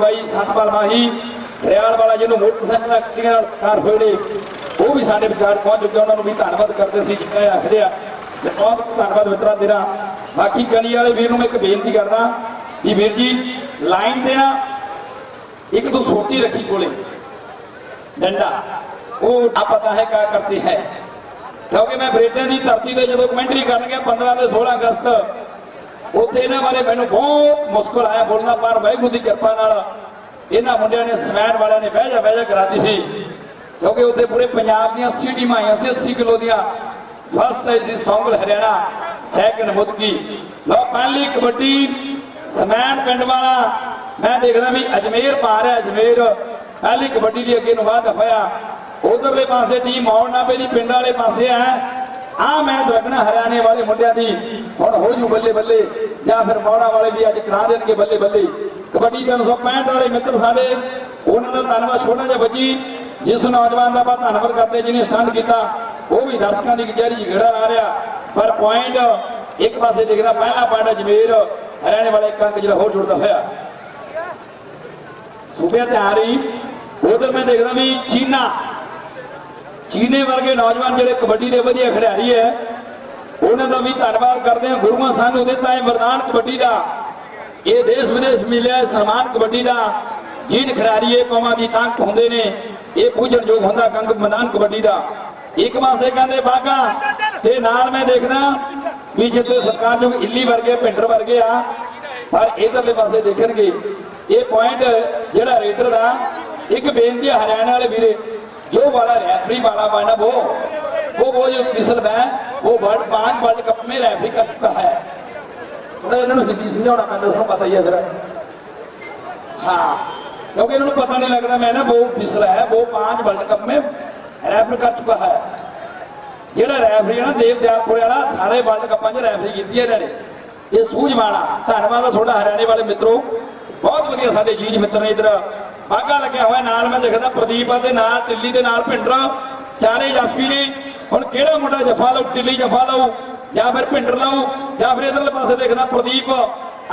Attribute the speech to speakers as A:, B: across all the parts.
A: ਬਾਈ ਸਤਪਾਲ ਮਾਹੀ, rial ਵਾਲਾ ਜਿਹਨੂੰ motorcycle acting ਨਾਲ ਕਾਰ ਹੋਏ ਉਹ ਵੀ ਸਾਡੇ ਵਿਚਾਰ ਪਹੁੰਚ ਚੁੱਕੇ ਉਹਨਾਂ ਨੂੰ ਵੀ ਧੰਨਵਾਦ ਕਰਦੇ ਸੀ ਜਿੰਨੇ ਆਖਦੇ ਆ। ਤੇ ਬਹੁਤ ਧੰਨਵਾਦ ਮਿੱਤਰਾਂ ਤੇਰਾ। ਬਾਕੀ ਕਲੀ ਵਾਲੇ ਵੀਰ ਨੂੰ ਮੈਂ ਇੱਕ ਬੇਨਤੀ ਕਰਦਾ ਵੀ ਵੀਰ ਜੀ, ਲਾਈਨ ਤੇ ਨਾ ਇੱਕ ਤੋਂ ਛੋਟੀ ਰੱਖੀ ਕੋਲੇ। ਡੰਡਾ। ਉਹ ਆ ਪਤਾ ਹੈ ਕਾ ਕਰਤੀ ਹੈ। ਕਿਉਂਕਿ ਮੈਂ ਬਰੇਟਿਆਂ ਦੀ ਧਰਤੀ ਤੇ ਜਦੋਂ ਕਮੈਂਟਰੀ ਕਰਨ ਗਿਆ 15 ਤੇ 16 ਅਗਸਤ ਉੱਥੇ ਇਹਨਾਂ ਬਾਰੇ ਮੈਨੂੰ ਬਹੁਤ ਮੁਸ਼ਕਲ ਆਇਆ ਬੋਲਣਾ, ਪਰ ਵਾਹਿਗੁਰੂ ਦੀ ਕਿਰਪਾ ਨਾਲ ਇਹਨਾਂ ਮੁੰਡਿਆਂ ਨੇ ਸਮੈਨ ਵਾਲਿਆਂ ਨੇ ਬਹਿ ਜਾ ਬਹਿ ਜਾ ਕਰਾਤੀ ਸੀ। ਕਿਉਂਕਿ ਉੱਥੇ ਪੂਰੇ ਪੰਜਾਬ ਦੀਆਂ 80 ਟੀਮਾਂ ਆਈਆਂ ਸੀ 80 ਕਿਲੋ ਦੀਆਂ। ਫਸਟ ਆਈ ਸੀ ਸੌਂਗਲ ਹਰਿਆਣਾ ਸੈਕੰਡ ਮੁਦਕੀ ਲੋ ਪਹਿਲੀ ਕਬੱਡੀ ਸਮੈਨ ਪਿੰਡ ਵਾਲਾ। ਮੈਂ ਦੇਖਦਾ ਵੀ ਅਜਮੇਰ ਪਾ ਰਿਹਾ, ਅਜਮੇਰ। ਪਹਿਲੀ ਕਬੱਡੀ ਦੀ ਅੱਗੇ ਨੂੰ ਵਾਧਾ ਹੋਇਆ। ਉਧਰਲੇ ਪਾਸੇ ਟੀਮ ਆਉਣ ਨਾਪੇ ਦੀ ਪਿੰਡ ਵਾਲੇ ਪਾਸੇ ਆ ਆ ਮੈਚ ਲੱਗਣਾ ਹਰਿਆਣੇ ਵਾਲੇ ਮੁੰਡਿਆਂ ਦੀ ਹੁਣ ਹੋ ਜੂ ਬੱਲੇ ਬੱਲੇ, ਜਾਂ ਫਿਰ ਮੌੜਾ ਵਾਲੇ ਵੀ ਅੱਜ ਕਰਾ ਦੇਣਗੇ ਬੱਲੇ ਬੱਲੇ। ਕਬੱਡੀ 365 ਵਾਲੇ ਮਿੱਤਰ ਸਾਡੇ, ਉਹਨਾਂ ਦਾ ਧੰਨਵਾਦ ਛੋਟਾ ਜਿਹਾ ਬੱਜੀ ਜਿਸ ਨੌਜਵਾਨ ਦਾ ਆਪਾਂ ਧੰਨਵਾਦ ਕਰਦੇ, ਜਿਹਨੇ ਸਟੰਡ ਕੀਤਾ, ਉਹ ਵੀ ਦਰਸ਼ਕਾਂ ਦੀ ਕਚਹਿਰੀ 'ਚ ਗੇੜਾ ਲਾ ਰਿਹਾ। ਪਰ ਪੁਆਇੰਟ ਇੱਕ ਪਾਸੇ ਦਿਖਦਾ, ਪਹਿਲਾ ਪੁਆਇੰਟ ਅਜਮੇਰ, ਹਰਿਆਣੇ ਵਾਲੇ ਇੱਕ ਜਿਹੜਾ ਹੋਰ ਜੁੜਦਾ ਹੋਇਆ। ਸੂਬੇ ਤੇ ਆ ਰਹੀ ਉਧਰ ਮੈਂ ਦੇਖਦਾ ਵੀ ਚੀਨਾ ਚੀਨੇ ਵਰਗੇ ਨੌਜਵਾਨ ਜਿਹੜੇ ਕਬੱਡੀ ਦੇ ਵਧੀਆ ਖਿਡਾਰੀ ਹੈ, ਉਹਨਾਂ ਦਾ ਵੀ ਧੰਨਵਾਦ ਕਰਦੇ ਹਾਂ। ਗੁਰੂਆਂ ਸਾਨੂੰ ਦਿੱਤਾ ਹੈ ਵਰਦਾਨ ਕਬੱਡੀ ਦਾ। ਇਹ ਦੇਸ਼ ਵਿਦੇਸ਼ ਮਿਲਿਆ ਸਨਮਾਨ ਕਬੱਡੀ ਦਾ। ਜਿਨ ਖਿਡਾਰੀ ਕੌਮਾਂ ਦੀ ਤਾਕਤ ਹੁੰਦੇ ਨੇ। ਇਹ ਪੂਜਣਯੋਗ ਹੁੰਦਾ ਕੰਗ ਮੈਦਾਨ ਕਬੱਡੀ ਦਾ। ਇੱਕ ਪਾਸੇ ਕਹਿੰਦੇ, ਬਾਗਾ, ਤੇ ਨਾਲ ਮੈਂ ਦੇਖਦਾ ਵੀ ਜਿੱਥੇ ਸਰਕਾਰ ਜੋ ਇੱਲੀ ਵਰਗੇ ਪਿੰਡਰ ਵਰਗੇ ਆ, ਪਰ ਇਧਰਲੇ ਪਾਸੇ ਦੇਖਣਗੇ। ਇਹ ਪੁਆਇੰਟ ਜਿਹੜਾ ਰੇਡਰ ਦਾ, ਇੱਕ ਬੇਨਤੀ ਹੈ ਹਰਿਆਣਾ ਵਾਲੇ ਵੀਰੇ जो वाला रेफरी वाला बना वो वो वो जो फिसल है वो वर्ल्ड पांच वर्ल्ड कप में रेफरी कर चुका है थोड़ा ਇਹਨਾਂ ਨੂੰ ਹਿੰਦੀ ਸਮਝਾਉਣਾ ਪੈਂਦਾ ਤੁਹਾਨੂੰ ਪਤਾ ਹੀ ਹੈ ਜਰਾ ਹਾਂ क्योंकि ਇਹਨਾਂ ਨੂੰ ਪਤਾ नहीं लगता मैं ना वो फिसल है वो पांच वर्ल्ड कप में रेफरी कर चुका है ਜਿਹੜਾ ਰੈਫਰੀ ਹੈ ਨਾ ਦੇਵ ਦਿਆਲਪੁਰ ਵਾਲਾ ਸਾਰੇ ਵਰਲਡ ਕੱਪਾਂ 'ਚ ਰੈਫਰੀ ਕੀਤੀ ਹੈ ਇਹਨਾਂ ਨੇ ਇਹ ਸੂਝਵਾਨਾ ਧੰਨਵਾਦ ਆ ਤੁਹਾਡਾ ਹਰਿਆਣੇ ਵਾਲੇ ਮਿੱਤਰੋ ਬਹੁਤ ਵਧੀਆ ਸਾਡੇ ਚੀਜ਼ ਮਿੱਤਰ ਨੇ ਇਧਰ। ਬਾਗਾ ਲੱਗਿਆ ਹੋਇਆ ਨਾਲ, ਮੈਂ ਦੇਖਦਾ ਪ੍ਰਦੀਪ ਆ ਤੇ ਨਾਲ ਟਿੱਲੀ ਦੇ ਨਾਲ ਭਿੰਡਰ। ਚਾਰੇ ਜਾਫੀ ਨੇ। ਹੁਣ ਕਿਹੜਾ ਮੁੰਡਾ ਜਫਾ ਲਊ ਟਿੱਲੀ ਜਫਾ ਲਊ, ਜਾਂ ਫਿਰ ਭਿੰਡਰ ਲਊ, ਜਾਂ ਫਿਰ ਇਧਰਲੇ ਪਾਸੇ ਦੇਖਦਾ ਪ੍ਰਦੀਪ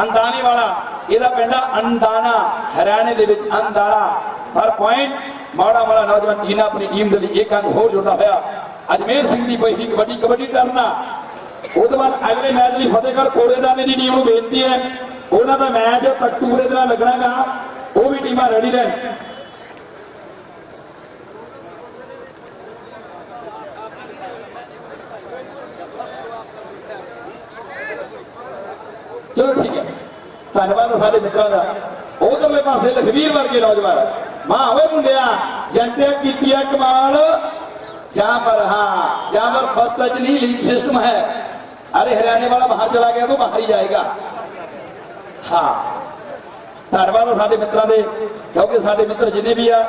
A: ਅੰਦਾਨੇ ਵਾਲਾ। ਇਹਦਾ ਪਿੰਡ ਆ ਅੰਦਾਨਾ ਹਰਿਆਣੇ ਦੇ ਵਿੱਚ ਅੰਦਾਣਾ। ਪਰ ਪੁਆਇੰਟ ਮਾੜਾ ਮਾੜਾ ਨੌਜਵਾਨ ਚੀਨਾ ਆਪਣੀ ਟੀਮ ਦੇ ਲਈ ਇੱਕ ਅੰਕ ਹੋਰ ਜੁੜਦਾ ਹੋਇਆ। ਅਜਮੇਰ ਸਿੰਘ ਦੀ ਕੋਈ ਕਬੱਡੀ ਕਬੱਡੀ ਟਰਨਾ। ਉਹਦੇ ਬਾਅਦ ਅਗਲੇ ਮੈਚ ਲਈ ਫਤਿਹਗੜ੍ਹ ਕੋੜੇਦਾਨੇ ਦੀ ਟੀਮ ਨੂੰ ਬੇਨਤੀ ਹੈ ਉਹਨਾਂ ਦਾ ਮੈਚ ਤਖਤੂਰੇ ਦੇ ਨਾਲ ਲੱਗਣਾਗਾ, ਉਹ ਵੀ ਟੀਮਾਂ ਰੈਡੀ ਰਹਿਣ। ਚਲੋ ਠੀਕ ਹੈ। ਧੰਨਵਾਦ ਸਾਡੇ ਮਿੱਤਰਾਂ ਦਾ। ਉਧਰਲੇ ਪਾਸੇ ਲਖਵੀਰ ਵਰਗੇ ਨੌਜਵਾਨ। ਮਾਂ ਓਏ ਮੁੰਡਿਆ ਜੰਤੇ ਕੀਤੀ ਹੈ ਕਮਾਲ। ਜਾਂ ਪਰ ਹਾਂ, ਜਾਂ ਪਰ ਫਸਟ ਚ ਨਹੀਂ ਲੀਗ ਸਿਸਟਮ ਹੈ। ਅਰੇ ਹਰਿਆਣੇ ਵਾਲਾ ਬਾਹਰ ਚਲਾ ਗਿਆ ਤਾਂ ਬਾਹਰ ਹੀ ਜਾਏਗਾ। ਹਾਂ। ਧੰਨਵਾਦ ਆ ਸਾਡੇ ਮਿੱਤਰਾਂ ਦੇ, ਕਿਉਂਕਿ ਸਾਡੇ ਮਿੱਤਰ ਜਿੰਨੇ ਵੀ ਆ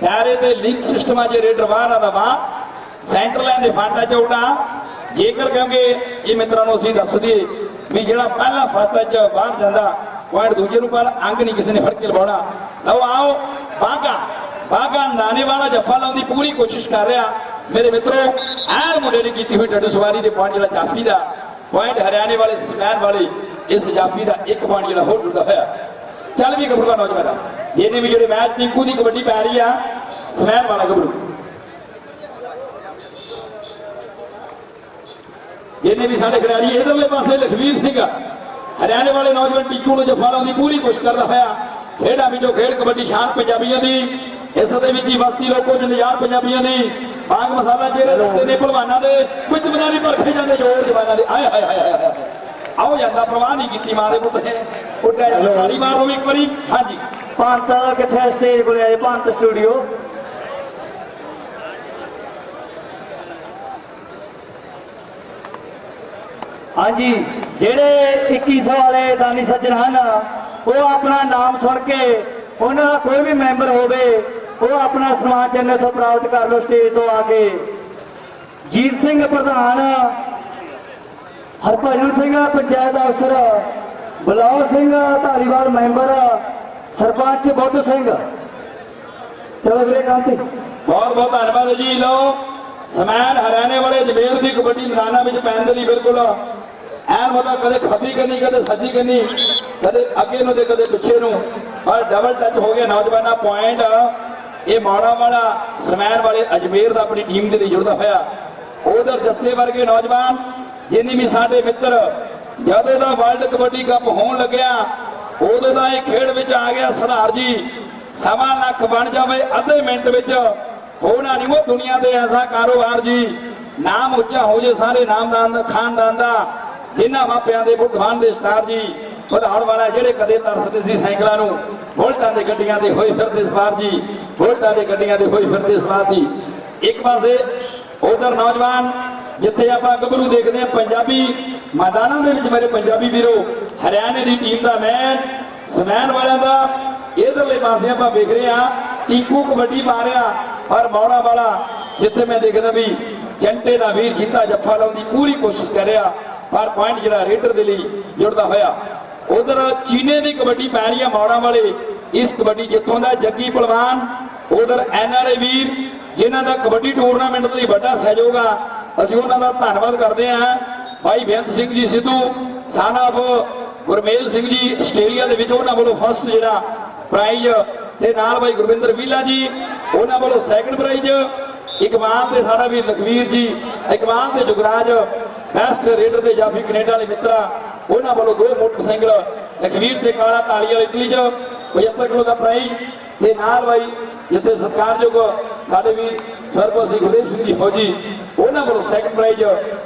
A: ਖੈਰੇ ਤੇ ਲੀਗ ਸਿਸਟਮ ਆ ਜੇ ਰੇਡਰ ਬਾਹਰ ਦਾ ਵਾ, ਸੈਂਟਰ ਦੇ ਫਾਟਾ ਚੌੜਾ ਜੇਕਰ ਕਿਉਂਕਿ ਇਹ ਮਿੱਤਰਾਂ ਨੂੰ ਅਸੀਂ ਦੱਸ ਦਈਏ ਵੀ ਜਿਹੜਾ ਪਹਿਲਾ ਫਾਟਾ ਚ ਬਾਹਰ ਜਾਂਦਾ, ਪੁਆਇੰਟ ਦੂਜੇ ਨੂੰ ਪਰ ਅੰਗ ਨਹੀਂ ਕਿਸੇ ਨੇ ਫੜ ਕੇ ਲਵਾਉਣਾ। ਲਓ ਆਓ ਬਾਗਾ ਬਾਗਾ ਨਾਨੇ ਵਾਲਾ ਜੱਫਾ ਲਾਉਣ ਦੀ ਪੂਰੀ ਕੋਸ਼ਿਸ਼ ਕਰ ਰਿਹਾ। ਮੇਰੇ ਮਿੱਤਰੋ, ਐਨ ਮੁੰਡੇ ਨੇ ਕੀਤੀ ਹੋਈ ਡੱਡੂ ਸਵਾਰੀ ਦੇ ਪੁਆਇੰਟ ਜਿਹੜਾ ਚਾਪੀ ਦਾ, ਪੁਆਇੰਟ ਹਰਿਆਣੇ ਵਾਲੇ ਸਮੈਨ ਵਾਲੇ। ਇਸ ਜਾਫੀ ਦਾ ਇੱਕ ਪੁਆਇੰਟ ਜਿਹੜਾ ਹੋਰ ਜੁੜਦਾ ਹੋਇਆ। ਚੱਲ ਵੀ ਗੱਭਰੂ ਦਾ ਨੌਜਵਾਨ ਜਿਹਨੇ ਵੀ ਜਿਹੜੇ ਮੈਚ ਟਿੰਕੂ ਦੀ ਕਬੱਡੀ ਪੈ ਰਹੀ ਆ ਸਮੈਨ ਵਾਲਾ ਗੱਭਰੂ। ਜਿਹਨੇ ਵੀ ਸਾਡੇ ਖਿਡਾਰੀ ਇਧਰਲੇ ਪਾਸੇ ਲਖਵੀਰ ਸਿੰਘ ਹਰਿਆਣੇ ਵਾਲੇ ਨੌਜਵਾਨ ਟਿੰਕੂ ਨੂੰ ਜਫਾ ਲਾਉਣ ਦੀ ਪੂਰੀ ਕੋਸ਼ਿਸ਼ ਕਰਦਾ ਹੋਇਆ ਖੇਡਾਂ ਵਿੱਚੋਂ ਖੇਡ ਕਬੱਡੀ ਸ਼ਾਨ ਪੰਜਾਬੀਆਂ ਦੀ ਇਸ ਦੇ ਵਿੱਚ ਹੀ ਬਸਤੀ ਲੋਕੋ ਜੰਦਿਆਰ ਪੰਜਾਬੀਆਂ ਦੀ। ਬਾਗ ਮਸਾਲਾ ਜਿਹੜੇ ਰੱਖਦੇ ਨੇ ਭਲਵਾਨਾਂ ਦੇ ਵਿੱਚ ਬਜ਼ਾਰੀ ਪਰਖੇ ਜਾਂਦੇ ਜੋਰ ਜਵਾਨਾਂ ਦੇ। ਆਏ ਹਾਏ ਹਾਏ ਹਾਏ ਹਾਏ ਆਓ ਜਾਂਦਾ ਪ੍ਰਵਾਹ ਨਹੀਂ ਕੀਤੀ ਮਾਂ ਦੇ ਪੁੱਤ। ਨੇ ਤਾੜੀ ਮਾਰ ਦੋ ਇੱਕ ਵਾਰੀ ਹਾਂਜੀ।
B: ਪੰਤ ਕਿੱਥੇ ਸਟੇਜ ਕੋਲੇ ਆਏ ਪੰਤ ਸਟੂਡੀਓ ਹਾਂਜੀ ਜਿਹੜੇ 2100 ਵਾਲੇ ਦਾਨੀ ਸੱਜਣ ਹਨ ਉਹ ਆਪਣਾ ਨਾਮ ਸੁਣ ਕੇ ਉਹਨਾਂ ਦਾ ਕੋਈ ਵੀ ਮੈਂਬਰ ਹੋਵੇ ਉਹ ਆਪਣਾ ਸਨਮਾਨ ਚਿੰਨ੍ਹ ਇੱਥੋਂ ਪ੍ਰਾਪਤ ਕਰ ਲਓ ਸਟੇਜ ਤੋਂ ਆ ਕੇ। ਜੀਤ ਸਿੰਘ ਪ੍ਰਧਾਨ ਹਰਭਜਨ ਸਿੰਘ ਪੰਚਾਇਤ ਅਫਸਰ ਬਲੌਰ ਸਿੰਘ ਧਾਲੀਵਾਲ ਮੈਂਬਰ ਸਰਪੰਚ ਬੁੱਧ ਸਿੰਘ। ਚਲੋ ਵੀਰੇ, ਕੰਮ ਤੇ।
A: ਬਹੁਤ ਬਹੁਤ ਧੰਨਵਾਦ ਜੀ ਲੋ ਸਮੈਨ ਹਰਿਆਣੇ ਵਾਲੇ ਜਮੇਰ ਦੀ ਕਬੱਡੀ ਮੈਦਾਨਾਂ ਵਿੱਚ ਪੈਣ ਦੇ ਲਈ ਬਿਲਕੁਲ ਐਨ ਮਤਲਬ ਕਦੇ ਖੱਬੀ ਕਰਨੀ ਕਦੇ ਸੱਜੀ ਕਰਨੀ ਕਦੇ ਅੱਗੇ ਨੂੰ ਤੇ ਕਦੇ ਪਿੱਛੇ ਨੂੰ। ਪਰ ਡਬਲ ਟੱਚ ਹੋ ਗਿਆ ਨੌਜਵਾਨਾਂ ਪੁਆਇੰਟ ਇਹ ਮਾੜਾ ਮਾੜਾ ਸਮੈਨ ਵਾਲੇ ਅਜਮੇਰ ਦਾ ਆਪਣੀ ਟੀਮ ਦੇ ਲਈ ਜੁੜਦਾ ਹੋਇਆ। ਉਧਰ ਜੱਸੇ ਵਰਗੇ ਨੌਜਵਾਨ ਜਿੰਨੀ ਵੀ ਸਾਡੇ ਮਿੱਤਰ ਜਦੋਂ ਦਾ ਵਰਲਡ ਕਬੱਡੀ ਕੱਪ ਹੋਣ ਲੱਗਿਆ, ਉਦੋਂ ਦਾ ਇਹ ਖੇਡ ਵਿੱਚ ਆ ਗਿਆ ਸਰਦਾਰ ਜੀ। ਸਵਾ ਲੱਖ ਬਣ ਜਾਵੇ ਅੱਧੇ ਮਿੰਟ ਵਿੱਚ। ਹੋਣਾ ਨਹੀਂ ਉਹ ਦੁਨੀਆ ਦੇ ਐਸਾ ਕਾਰੋਬਾਰ ਜੀ। ਨਾਮ ਉੱਚਾ ਹੋ ਜੇ ਸਾਰੇ ਨਾਮਦਾਨ ਦਾ ਖਾਨਦਾਨ ਦਾ, ਜਿਨ੍ਹਾਂ ਮਾਪਿਆਂ ਦੇ ਭਗਵਾਨ ਦੇ ਸਟਾਰ ਜੀ। ਵਧਾਉਣ ਵਾਲਾ ਜਿਹੜੇ ਕਦੇ ਤਰਸਦੇ ਸੀ ਸਾਈਕਲਾਂ ਨੂੰ। ਬੁਲਟਾਂ ਦੇ ਗੱਡੀਆਂ ਤੇ ਹੋਏ ਫਿਰਦੇ ਸਵਾਰ ਜੀ। ਬੁਲਟਾਂ ਦੇ ਗੱਡੀਆਂ ਤੇ ਹੋਏ ਫਿਰਦੇ ਸਵਾਰ ਜੀ। ਇੱਕ ਪਾਸੇ ਉਧਰ ਨੌਜਵਾਨ ਜਿੱਥੇ ਆਪਾਂ ਗੱਭਰੂ ਦੇਖਦੇ ਹਾਂ ਪੰਜਾਬੀ ਮੈਦਾਨਾਂ ਦੇ ਵਿੱਚ ਮੇਰੇ ਪੰਜਾਬੀ ਵੀਰੋ, ਹਰਿਆਣੇ ਦੀ ਟੀਮ ਦਾ ਮੈਚ ਸਮੈਨ ਵਾਲਿਆਂ ਦਾ, ਇਧਰਲੇ ਪਾਸੇ ਆਪਾਂ ਵੇਖ ਰਹੇ ਹਾਂ ਟੀਕੂ ਕਬੱਡੀ ਪਾ ਰਿਹਾ, ਪਰ ਮੌੜਾ ਵਾਲਾ, ਜਿੱਥੇ ਮੈਂ ਦੇਖਦਾ ਵੀ ਜੰਟੇ ਦਾ ਵੀਰ ਜੀਤਾ ਜੱਫਾ ਲਾਉਣ ਦੀ ਪੂਰੀ ਕੋਸ਼ਿਸ਼ ਕਰ ਰਿਹਾ, ਪਰ ਪੁਆਇੰਟ ਜਿਹੜਾ ਰੇਡਰ ਦੇ ਲਈ ਜੁੜਦਾ ਹੋਇਆ, ਉਧਰ ਚੀਨੇ ਦੀ ਕਬੱਡੀ ਪੈ ਰਹੀ ਆ ਮੌੜਾ ਵਾਲੇ, ਇਸ ਕਬੱਡੀ ਜਿੱਥੋਂ ਦਾ ਜੱਗੀ ਪਹਿਲਵਾਨ, ਉਧਰ ਐਨਆਰਏ ਵੀਰ, ਜਿਨ੍ਹਾਂ ਦਾ ਕਬੱਡੀ ਟੂਰਨਾਮੈਂਟ ਲਈ ਵੱਡਾ ਸਹਿਯੋਗ ਆ ਅਸੀਂ ਉਹਨਾਂ ਦਾ ਧੰਨਵਾਦ ਕਰਦੇ ਹਾਂ। ਭਾਈ ਬੇਅੰਤ ਸਿੰਘ ਜੀ ਸਿੱਧੂ ਸਾਨਾਫ ਗੁਰਮੇਲ ਸਿੰਘ ਜੀ ਆਸਟ੍ਰੇਲੀਆ ਦੇ ਵਿੱਚ ਉਹਨਾਂ ਵੱਲੋਂ ਫਸਟ ਜਿਹੜਾ ਪ੍ਰਾਈਜ਼ ਤੇ ਨਾਲ ਭਾਈ ਗੁਰਵਿੰਦਰ ਵੀਲਾ ਜੀ, ਉਹਨਾਂ ਵੱਲੋਂ ਸੈਕੰਡ ਪ੍ਰਾਈਜ਼ ਇਕਬਾਲ ਤੇ ਸਾਡਾ ਵੀ ਲਖਵੀਰ ਜੀ, ਇਕਬਾਲ ਤੇ ਜੁਗਰਾਜ ਬੈਸਟ ਰੇਡਰ ਤੇ ਜਾਫੀ ਕੈਨੇਡਾ ਵਾਲੇ ਮਿੱਤਰਾ ਉਹਨਾਂ ਵੱਲੋਂ ਦੋ ਮੋਟਰਸਾਈਕਲ, ਲਖਵੀਰ ਤੇ ਕਾਲਾ ਤਾਲੀ ਵਾਲੇ ਇਟਲੀ ਚ 75 ਕਿਲੋ ਦਾ ਪ੍ਰਾਈਜ਼ ਤੇ ਨਾਲ ਭਾਈ ਜਿੱਥੇ ਸਤਿਕਾਰਯੋਗ ਸਾਡੇ ਵੀ ਸਰਬਸੀ ਗੁਰਦੇਵ ਸਿੰਘ ਜੀ ਫੌਜੀ ਉਹਨਾਂ ਵੱਲੋਂ ਸੈਕੰਡ ਪ੍ਰਾਈਜ਼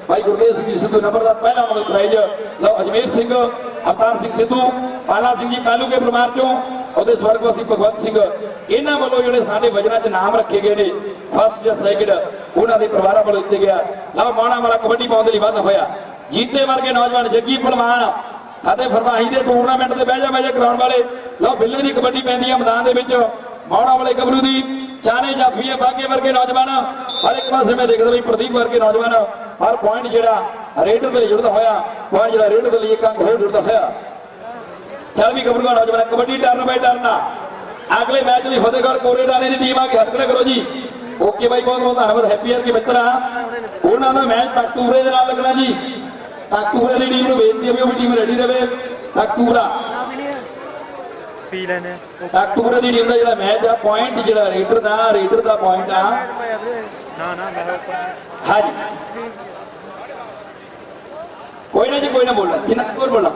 A: ਭਾਈ ਗੁਰਦੇਵ ਸਿੰਘ ਜੀ ਸਿੱਧੂ ਨੰਬਰ ਦਾ ਪਹਿਲਾ ਨੰਬਰ ਪ੍ਰਾਈਜ਼ ਲਓ, ਅਜਮੇਰ ਸਿੰਘ, ਅਵਤਾਰ ਸਿੰਘ ਸਿੱਧੂ, ਪਾਲਾ ਸਿੰਘ ਜੀ ਪਹਿਲੂ ਕੇ ਪਰਿਵਾਰ ਚੋਂ, ਉਹਦੇ ਸਵਰਗਵਾਸੀ ਭਗਵੰਤ ਸਿੰਘ। ਇਹਨਾਂ ਵੱਲੋਂ ਜਿਹੜੇ ਸਾਡੇ ਵਜਨਾਂ 'ਚ ਨਾਮ ਰੱਖੇ ਗਏ ਨੇ ਫਸਟ ਜਾਂ ਸੈਕਿੰਡ ਉਹਨਾਂ ਦੇ ਪਰਿਵਾਰਾਂ ਵੱਲੋਂ ਦਿੱਤੇ ਗਿਆ ਲਓ, ਮਾਣਾ ਵਾਲਾ ਕਬੱਡੀ ਪਾਉਣ ਦੇ ਲਈ ਵੱਧ ਹੋਇਆ। ਜੀਤੇ ਵਰਗੇ ਨੌਜਵਾਨ ਜੱਗੀ ਪਹਿਲਵਾਨ ਅਤੇ ਫਰਮਾਹੀ ਦੇ ਟੂਰਨਾਮੈਂਟ ਤੇ ਬਹਿ ਜਾ ਬਹਿ ਜਾ ਕਰਾਉਣ ਵਾਲੇ। ਲਓ, ਬਿੱਲੇ ਦੀ ਕਬੱਡੀ ਪੈਂਦੀ ਹੈ ਮੈਦਾਨ ਦੇ ਵਿੱਚ। ਮੌੜਾ ਵਾਲੇ ਗੱਭਰੂ ਦੀ ਚਾਰੇ ਜਾਫੀਏ ਬਾਗੇ ਵਰਗੇ ਨੌਜਵਾਨ। ਹਰ ਇੱਕ ਪਾਸੇ ਮੈਂ ਦੇਖਦਾ ਵੀ ਪ੍ਰਦੀਪ ਵਰਗੇ ਨੌਜਵਾਨ, ਹਰ ਪੁਆਇੰਟ ਜਿਹੜਾ ਰੇਡਰ ਦੇ ਜੁੜਦਾ ਹੋਇਆ ਪੁਆਇੰਟ ਜਿਹੜਾ ਰੇਡਰ ਦੇ ਲਈ ਇੱਕ ਅੰਕ ਹੋਰ ਜੁੜਦਾ ਹੋਇਆ। ਚੱਲ ਵੀ ਗੱਭਰੂ ਨੌਜਵਾਨ, ਕਬੱਡੀ ਟਰਨ ਬਾਈ ਟਰਨ ਅਗਲੇ ਮੈਚ ਲਈ ਫਤਿਹਗੜ੍ਹ ਕੋਰੇ ਡਾਲੇ ਦੀ ਟੀਮ ਆ ਕੇ ਹੱਥ ਕਰੋ ਜੀ। ਓਕੇ ਬਾਈ, ਬਹੁਤ ਬਹੁਤ ਧੰਨਵਾਦ ਹੈਪੀ ਆਰ ਕੇ ਮਿੱਤਰਾ। ਉਹਨਾਂ ਦਾ ਮੈਚ ਤਖਤੂਰੇ ਦੇ ਨਾਲ ਲੱਗਣਾ ਜੀ। ਤਖਤੂਰੇ ਦੀ ਟੀਮ ਨੂੰ ਬੇਨਤੀ ਹੈ ਵੀ ਉਹ ਵੀ ਟੀਮ ਰੈਡੀ ਰਵੇ ਤਖਤੂਰਾ
C: ਪੀ ਲੈਨੇ
A: ਤਖਤੂਰੇ ਦੀ ਟੀਮ ਦਾ ਜਿਹੜਾ ਮੈਚ ਆ ਪੁਆਇੰਟ ਜਿਹੜਾ ਰੇਡਰ ਦਾ ਰੇਡਰ ਦਾ ਪੁਆਇੰਟ ਆ।
C: ਨਾ ਨਾ ਮੈਂ ਉੱਪਰ
A: ਹਾਂਜੀ। ਕੋਈ ਨਾ ਜੀ ਕੋਈ ਨਾ ਬੋਲਣਾ। ਕਿੰਨਾ ਸਕੋਰ ਬੋਲਣਾ।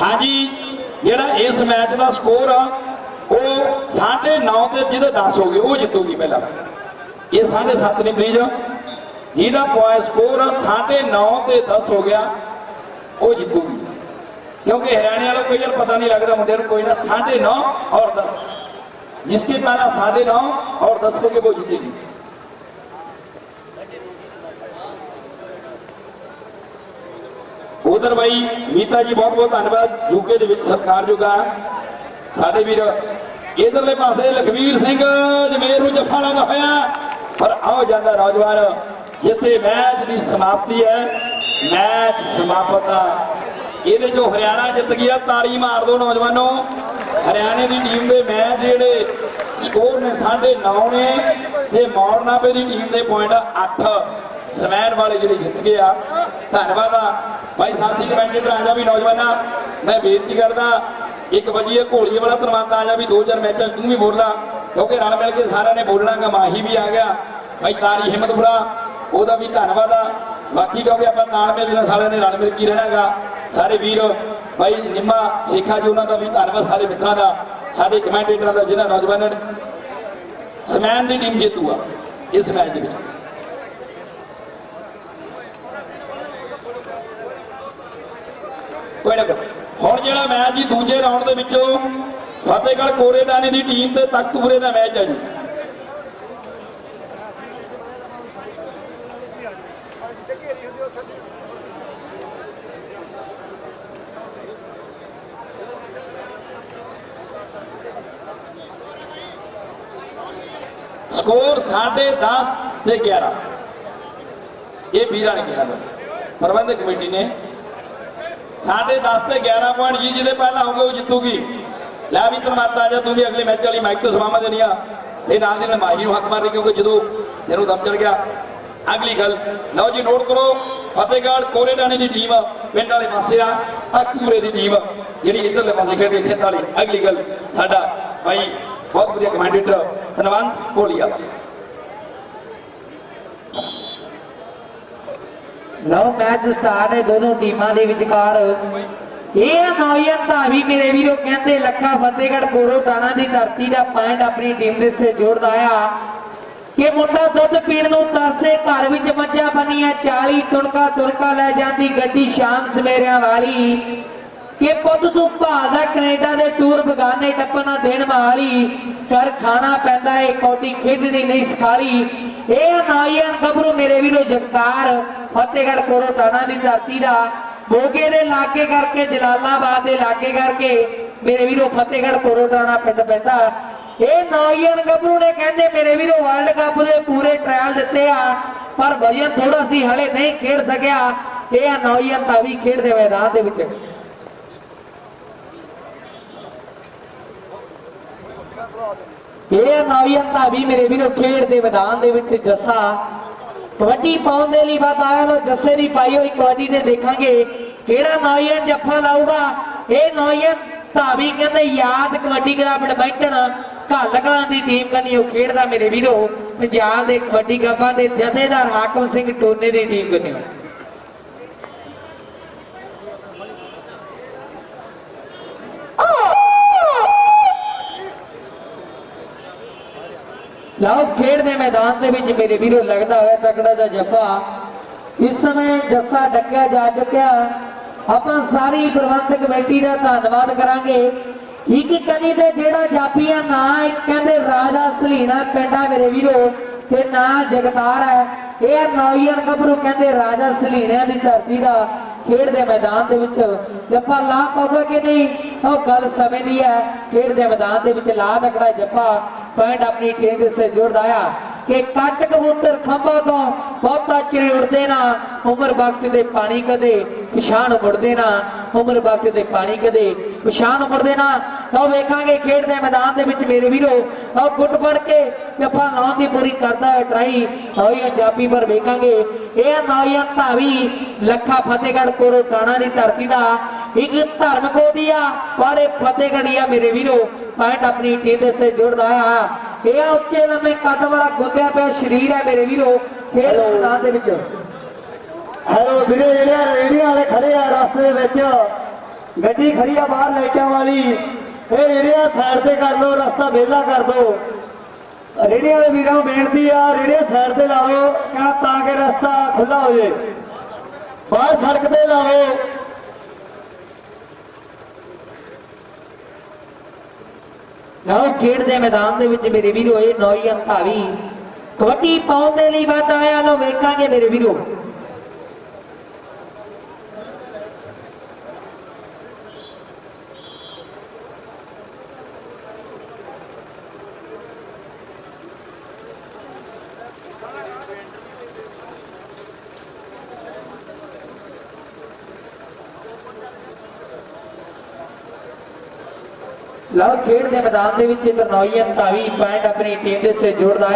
A: ਹਾਂਜੀ ਜਿਹੜਾ ਇਸ ਮੈਚ ਦਾ ਸਕੋਰ ਆ ਉਹ 9.5 ਤੇ ਜਿਹਦੇ 10 ਹੋ ਗਏ ਉਹ ਜਿੱਤੂਗੀ ਪਹਿਲਾਂ। ਇਹ 7.5 ਨਹੀਂ ਪਲੀਜ਼ ਜਿਹਦਾ ਪੁਆਇੰਟ ਸਕੋਰ 9.5 ਤੇ 10 ਹੋ ਗਿਆ ਉਹ ਜਿੱਤੂਗੀ क्योंकि हरियाणा वालों को यार पता नहीं लगता मुंडे को कोई ना साढ़े नौ और दस जिसके पहला साढ़े नौ और दस हो के वो जीतेगी ਉਧਰ ਬਾਈ ਮੀਤਾ ਜੀ ਬਹੁਤ ਬਹੁਤ ਧੰਨਵਾਦ ਯੂਕੇ ਦੇ ਵਿੱਚ ਸਤਿਕਾਰਯੋਗ ਆ ਸਾਡੇ ਵੀਰ ਇਧਰਲੇ ਪਾਸੇ ਲਖਵੀਰ ਸਿੰਘ ਜਮੇਰ ਨੂੰ ਜੱਫਾ ਲਾਉਂਦਾ ਹੋਇਆ ਪਰ ਆਓ ਜਾਂਦਾ ਨੌਜਵਾਨ ਜਿੱਥੇ ਮੈਚ ਦੀ ਸਮਾਪਤੀ ਹੈ, ਮੈਚ ਸਮਾਪਤ ਆ। ਇਹਦੇ ਜੋ ਹਰਿਆਣਾ ਜਿੱਤ ਗਿਆ, ਤਾੜੀ ਮਾਰ ਦਿਓ ਨੌਜਵਾਨੋ। ਹਰਿਆਣੇ ਦੀ ਟੀਮ ਦੇ ਮੈਚ ਜਿਹੜੇ ਸਕੋਰ ਨੇ 9.5 ਨੇ ਤੇ ਮੌਰਨਾਪੇ ਦੀ ਟੀਮ ਦੇ ਪੁਆਇੰਟ 8 ਸਮੈਨ ਵਾਲੇ ਜਿਹੜੇ ਜਿੱਤ ਗਏ ਆ, ਧੰਨਵਾਦ ਆ। ਭਾਈ ਸਾਥੀ, ਕਮੈਂਟੇਟਰ ਆ ਜਾ ਵੀ ਨੌਜਵਾਨਾਂ, ਮੈਂ ਬੇਨਤੀ ਕਰਦਾ, ਇੱਕ ਵਜੀਏ ਘੋੜੀਏ ਵਾਲਾ ਧੰਨਵਾਦ ਆ ਜਾ ਵੀ ਦੋ ਚਾਰ ਮੈਚਾਂ 'ਚ ਤੂੰ ਵੀ ਬੋਲਣਾ ਕਿਉਂਕਿ ਰਲ ਮਿਲ ਕੇ ਸਾਰਿਆਂ ਨੇ ਬੋਲਣਾ ਗਾ ਮਾਹੀ ਵੀ ਆ ਗਿਆ। ਭਾਈ ਤਾਰੀ ਹਿੰਮਤਪੁਰਾ ਉਹਦਾ ਵੀ ਧੰਨਵਾਦ ਆ। ਬਾਕੀ ਕਿਉਂਕਿ ਆਪਾਂ ਨਾਲ ਮਿਲ ਨਾਲ ਸਾਰਿਆਂ ਨੇ ਰਲ ਮਿਲ ਕੇ ਰਹਿਣਾਗਾ ਸਾਰੇ ਵੀਰ ਭਾਈ ਨਿੰਮਾ, ਸੇਖਾ ਜੀ, ਉਹਨਾਂ ਦਾ ਵੀ ਧੰਨਵਾਦ ਸਾਰੇ ਮਿੱਤਰਾਂ ਦਾ। ਸਾਡੇ ਕਮੈਂਟੇਟਰਾਂ ਦਾ, ਜਿਨ੍ਹਾਂ ਨੌਜਵਾਨਾਂ ਨੇ ਸਮੈਨ ਦੀ ਟੀਮ ਜੇਤੂ ਆ, ਇਸ ਮੈਚ ਦੇ ਵਿੱਚ। ਕੋਈ ਨਾ ਕੋਈ। ਹੁਣ ਜਿਹੜਾ ਮੈਚ ਜੀ, ਦੂਜੇ ਰਾਉਂਡ ਦੇ ਵਿੱਚੋਂ ਫਤਿਹਗੜ੍ਹ ਕੋਰੇਡਾਨੇ ਦੀ ਟੀਮ ਤੇ ਤਖਤਪੁਰੇ ਦਾ ਮੈਚ ਹੈ ਜੀ। ਸਕੋਰ 10.5 ਤੇ 11 ਇਹ ਵੀਰਾਂ ਨੇ ਕਿਹਾ ਪ੍ਰਬੰਧਕ ਕਮੇਟੀ ਨੇ 10.5 ਤੇ 11 ਪੁਆਇੰਟ ਜੀ ਜਿਹਦੇ ਪਹਿਲਾਂ ਹੋਊਗਾ ਉਹ ਜਿੱਤੂਗੀ। ਲੈ ਵੀ ਧਰਮਾਤਾ ਜਾ, ਤੂੰ ਵੀ ਅਗਲੇ ਮੈਚ ਵਾਲੀ ਮਾਈਕ ਤੋਂ ਸਵਾਮਾ ਦੇਣੀ ਇਹ ਨਾਲ ਦੀ ਨਾਲ ਮਾਹੀ ਨੂੰ ਹੱਕ ਮਾਰ ਕਿਉਂਕਿ ਜਦੋਂ ਇਹਨੂੰ ਦਮ ਚੜ ਗਿਆ। ਅਗਲੀ ਗੱਲ, ਲਓ ਜੀ ਨੋਟ ਕਰੋ, ਫਤਿਹਗੜ੍ਹ ਕੋਰੇਡਾਣੇ ਦੀ ਟੀਮ ਪਿੰਡ ਵਾਲੇ ਪਾਸੇ ਆ ਅਕਤੂਰੇ ਦੀ ਟੀਮ ਜਿਹੜੀ ਇਧਰਲੇ ਪਾਸੇ ਖੇਡਦੀ ਖੇਤ ਵਾਲੀ। ਅਗਲੀ ਗੱਲ, ਸਾਡਾ ਭਾਈ ਬਹੁਤ ਵਧੀਆ ਕਮੈਂਡੇਟਰ ਧਨਵੰਤ ਭੋਲੀਆ
D: ਲਓ ਮੈਚ ਸਟਾਰਟ ਹੈ, ਦੋਨੋਂ ਟੀਮਾਂ ਦੇ ਵਿਚਕਾਰ। ਇਹ ਨੌਜਵਾਨ ਧਾਵੀ ਮੇਰੇ ਵੀਰੋ ਕਹਿੰਦੇ ਲੱਖਾ ਫਤਿਹਗੜ੍ਹ ਕੋਰੋ ਟਾਣਾ ਦੀ ਧਰਤੀ ਦਾ ਪੁਆਇੰਟ ਆਪਣੀ ਟੀਮ ਦੇ ਸੇ ਜੋੜਦਾ ਆ। ਕਿ ਮੁੰਡਾ ਦੁੱਧ ਪੀਣ ਨੂੰ ਤਰਸੇ ਘਰ ਵਿੱਚ ਮੱਝਾਂ ਬੰਨੀਆਂ 40 ਤੁਣਕਾ ਤੁਣਕਾ ਲੈ ਜਾਂਦੀ ਗੱਡੀ ਸ਼ਾਮ ਸਵੇਰਿਆਂ ਵਾਲੀ। ਕਿ ਪੁੱਤ ਤੂੰ ਭਾਦਾ ਕੈਨੇਡਾ ਦੇ ਟੂਰ ਬਗਾਨੇ ਟੱਪਣਾ ਦੇਣ ਵਾਲੀ ਕਰ ਖਾਣਾ ਪੈਂਦਾ ਏ ਕੌਡੀ ਖੇਡਣੀ ਨਹੀਂ ਸਿਖਾਲੀ। ਇਹ ਨੌਜਵਾਨ ਗੱਭਰੂ ਮੇਰੇ ਵੀਰੋ ਜਗਤਾਰ, ਫਤਿਹਗੜ੍ਹ ਕੋਰੋਟਾਣਾ ਦੀ ਧਰਤੀ ਦਾ। ਮੋਗੇ ਦੇ ਲਾਗੇ ਕਰਕੇ, ਜਲਾਲਾਬਾਦ ਦੇ ਲਾਗੇ ਕਰਕੇ ਮੇਰੇ ਵੀਰੋ ਫਤਿਹਗੜ੍ਹ ਕੋਰੋਟਾਣਾ ਪਿੰਡ ਪੈਂਦਾ। ਇਹ ਨੌਜਵਾਨ ਗੱਭਰੂ ਨੇ ਕਹਿੰਦੇ, ਮੇਰੇ ਵੀਰੋ ਵਰਲਡ ਕੱਪ ਦੇ ਪੂਰੇ ਟ੍ਰਾਇਲ ਦਿੱਤੇ ਆ, ਪਰ ਵਜਨ ਥੋੜਾ ਸੀ, ਹਲੇ ਨਹੀਂ ਖੇਡ ਸਕਿਆ। ਇਹ ਆ ਨੌਜਵਾਨ ਤਾਂ ਵੀ ਖੇਡਦੇ ਮੈਦਾਨ ਦੇ ਵਿੱਚ। ਇਹ ਨੌਜਵਾਨ ਤਾਂ ਮੇਰੇ ਵੀਰੋ, ਖੇਡ ਦੇ ਮੈਦਾਨ ਦੇ ਵਿੱਚ ਜੱਸਾ। ਕਬੱਡੀ ਪਾਉਣ ਦੇ ਲਈ ਬਾਤ ਆਇਆ ਲੋ ਜੱਸੇ ਦੀ ਪਾਈ ਹੋਈ ਕਬੱਡੀ ਤੇ ਦੇਖਾਂਗੇ ਕਿਹੜਾ ਨੌਜਵਾਨ ਜੱਫਾ ਲਾਊਗਾ। ਇਹ ਨੌਜਵਾਨ ਧਾਵੀ ਕਹਿੰਦੇ ਯਾਦ ਕਬੱਡੀ ਕਲੱਬ ਐਡਮਿੰਟਨ ਘਾਲਕਾਂ ਦੀ ਟੀਮ ਕਨੀ ਉਹ ਖੇਡਦਾ ਮੇਰੇ ਵੀਰੋ। ਪੰਜਾਬ ਦੇ ਕਬੱਡੀ ਕਲੱਬਾਂ ਦੇ ਜਥੇਦਾਰ ਹਾਕਮ ਸਿੰਘ ਟੋਨੇ ਦੀ ਟੀਮ ਕਨੀ ਲਓ ਖੇਡ ਦੇ ਮੈਦਾਨ ਦੇ ਵਿੱਚ ਮੇਰੇ ਵੀਰੋ, ਲੱਗਦਾ ਹੋਇਆ ਤਕੜਾ ਦਾ ਜੱਫਾ। ਇਸ ਸਮੇਂ ਜੱਸਾ ਡੱਕਿਆ ਜਾ ਚੁੱਕਿਆ। ਆਪਾਂ ਸਾਰੀ ਪ੍ਰਬੰਧਕ ਕਮੇਟੀ ਦਾ ਧੰਨਵਾਦ ਕਰਾਂਗੇ। ਇੱਕ ਕਨੀ ਦੇ ਜਿਹੜਾ ਜਾਪੀਆ ਨਾ ਇੱਕ ਕਹਿੰਦੇ ਰਾਜਾ ਸਲੀਨਾ ਪਿੰਡਾ ਮੇਰੇ ਵੀਰੋ, ਤੇ ਨਾ ਜਗਤਾਰ ਹੈ ਇਹ ਆ ਨੌਜਵਾਨ ਗੱਭਰੂ ਕਹਿੰਦੇ ਰਾਜਾ ਸਲੀਨਿਆਂ ਦੀ ਧਰਤੀ ਦਾ ਖੇਡ ਦੇ ਮੈਦਾਨ ਦੇ ਵਿੱਚ। ਜੱਫਾ ਲਾ ਪਾਊਗਾ ਕਿ ਨਹੀਂ? ਉਹ ਗੱਲ ਸਮੇਂ ਦੀ ਹੈ ਖੇਡ ਦੇ ਮੈਦਾਨ ਦੇ ਵਿੱਚ ਲਾ ਤਕੜਾ ਜੱਫਾ ਪੁਆਇੰਟ ਆਪਣੀ ਟੀਮ ਦੇ ਸੇ ਜੋੜਦਾ ਆ। ਕਿ ਕੱਟ ਕਬੂਤਰ ਖੰਭਾ ਤੋਂ ਬਹੁਤਾ ਚਿਰ ਉੜਦੇ ਨਾ, ਉਮਰ ਵਕਤ ਦੇ ਪਾਣੀ ਕਦੇ ਪਛਾਣ ਮੁੜਦੇ ਨਾ, ਉਮਰ ਵਕਤ ਦੇ ਪਾਣੀ ਕਦੇ ਪਿਛਾਣ ਮੁੜਦੇ ਨਾ। ਲਓ ਵੇਖਾਂਗੇ ਖੇਡ ਦੇ ਮੈਦਾਨ ਦੇ ਵਿੱਚ ਮੇਰੇ ਵੀਰੋ ਲਓ ਗੁੱਟ ਫੜ ਕੇ ਜੱਫਾ ਲਾਉਣ ਦੀ ਪੂਰੀ ਕਰਦਾ ਹੈ ਟਰਾਈ ਹੋਈ ਜਾਪੀ ਪਰ ਵੇਖਾਂਗੇ ਇਹ ਨੌਜਵਾਨ ਧਾਵੀ ਲੱਖਾ ਫਤਿਹਗੜ੍ਹ ਕੋਰੋ ਟਾਣਾ ਦੀ ਧਰਤੀ ਦਾ ਇੱਕ ਧਰਮ ਕੋਡੀਆ ਬਾਰੇ ਫਤਿਹਗੜੀਆ ਮੇਰੇ ਵੀਰੋ। ਪੁਆਇੰਟ ਆਪਣੀ ਟੀਮ ਦੇ ਸੇ ਜੁੜਦਾ ਆ। ਇਹ ਉੱਚੇ ਲੰਮੇ ਕੱਦ ਵਾਲਾ ਗੋਦਿਆ ਪਿਆ ਸਰੀਰ ਹੈ ਮੇਰੇ ਵੀਰੋ। ਖੇਡ ਮੈਦਾਨ ਦੇ ਵਿੱਚ।
B: ਹੈਲੋ ਵੀਰੇ ਜਿਹੜੇ ਰੇੜੀਆਂ ਵਾਲੇ ਖੜੇ ਆ ਰਸਤੇ ਦੇ ਵਿੱਚ ਗੱਡੀ ਖੜੀ ਆ ਬਾਹਰ ਲਾਈਟਾਂ ਵਾਲੀ ਇਹ ਰੇੜੀਆਂ ਸਾਈਡ ਤੇ ਕਰ ਲਓ ਰਸਤਾ ਵਿਹਲਾ ਕਰ ਦਿਓ ਰੇੜੀਆਂ ਵਾਲੇ ਵੀਰਾਂ ਨੂੰ ਬੇਨਤੀ ਆ ਰੇੜੀਆਂ ਸਾਈਡ ਤੇ ਲਾਓ ਤਾਂ ਕਿ ਰਸਤਾ ਖੁੱਲਾ ਹੋ ਜੇ। ਬਾਹਰ ਸੜਕ ਤੇ ਲਾਓ।
D: ਲਓ, ਖੇਡ ਦੇ ਮੈਦਾਨ ਦੇ ਵਿੱਚ ਮੇਰੇ ਵੀਰੋ, ਇਹ ਨੌਜਵਾਨ ਧਾਵੀ ਕਬੱਡੀ ਪਾਉਣ ਦੇ ਲਈ ਵੱਧ ਆਇਆ। ਲਓ, ਵੇਖਾਂਗੇ ਮੇਰੇ ਵੀਰੋ। ਲਓ, ਖੇਡ ਦੇ ਮੈਦਾਨ ਦੇ ਵਿੱਚ ਇੱਕ ਨੌਜਵਾਨ ਪੁਆਇੰਟ ਆਪਣੀ ਟੀਮ ਦੇ ਸੇ ਜੋੜਦਾ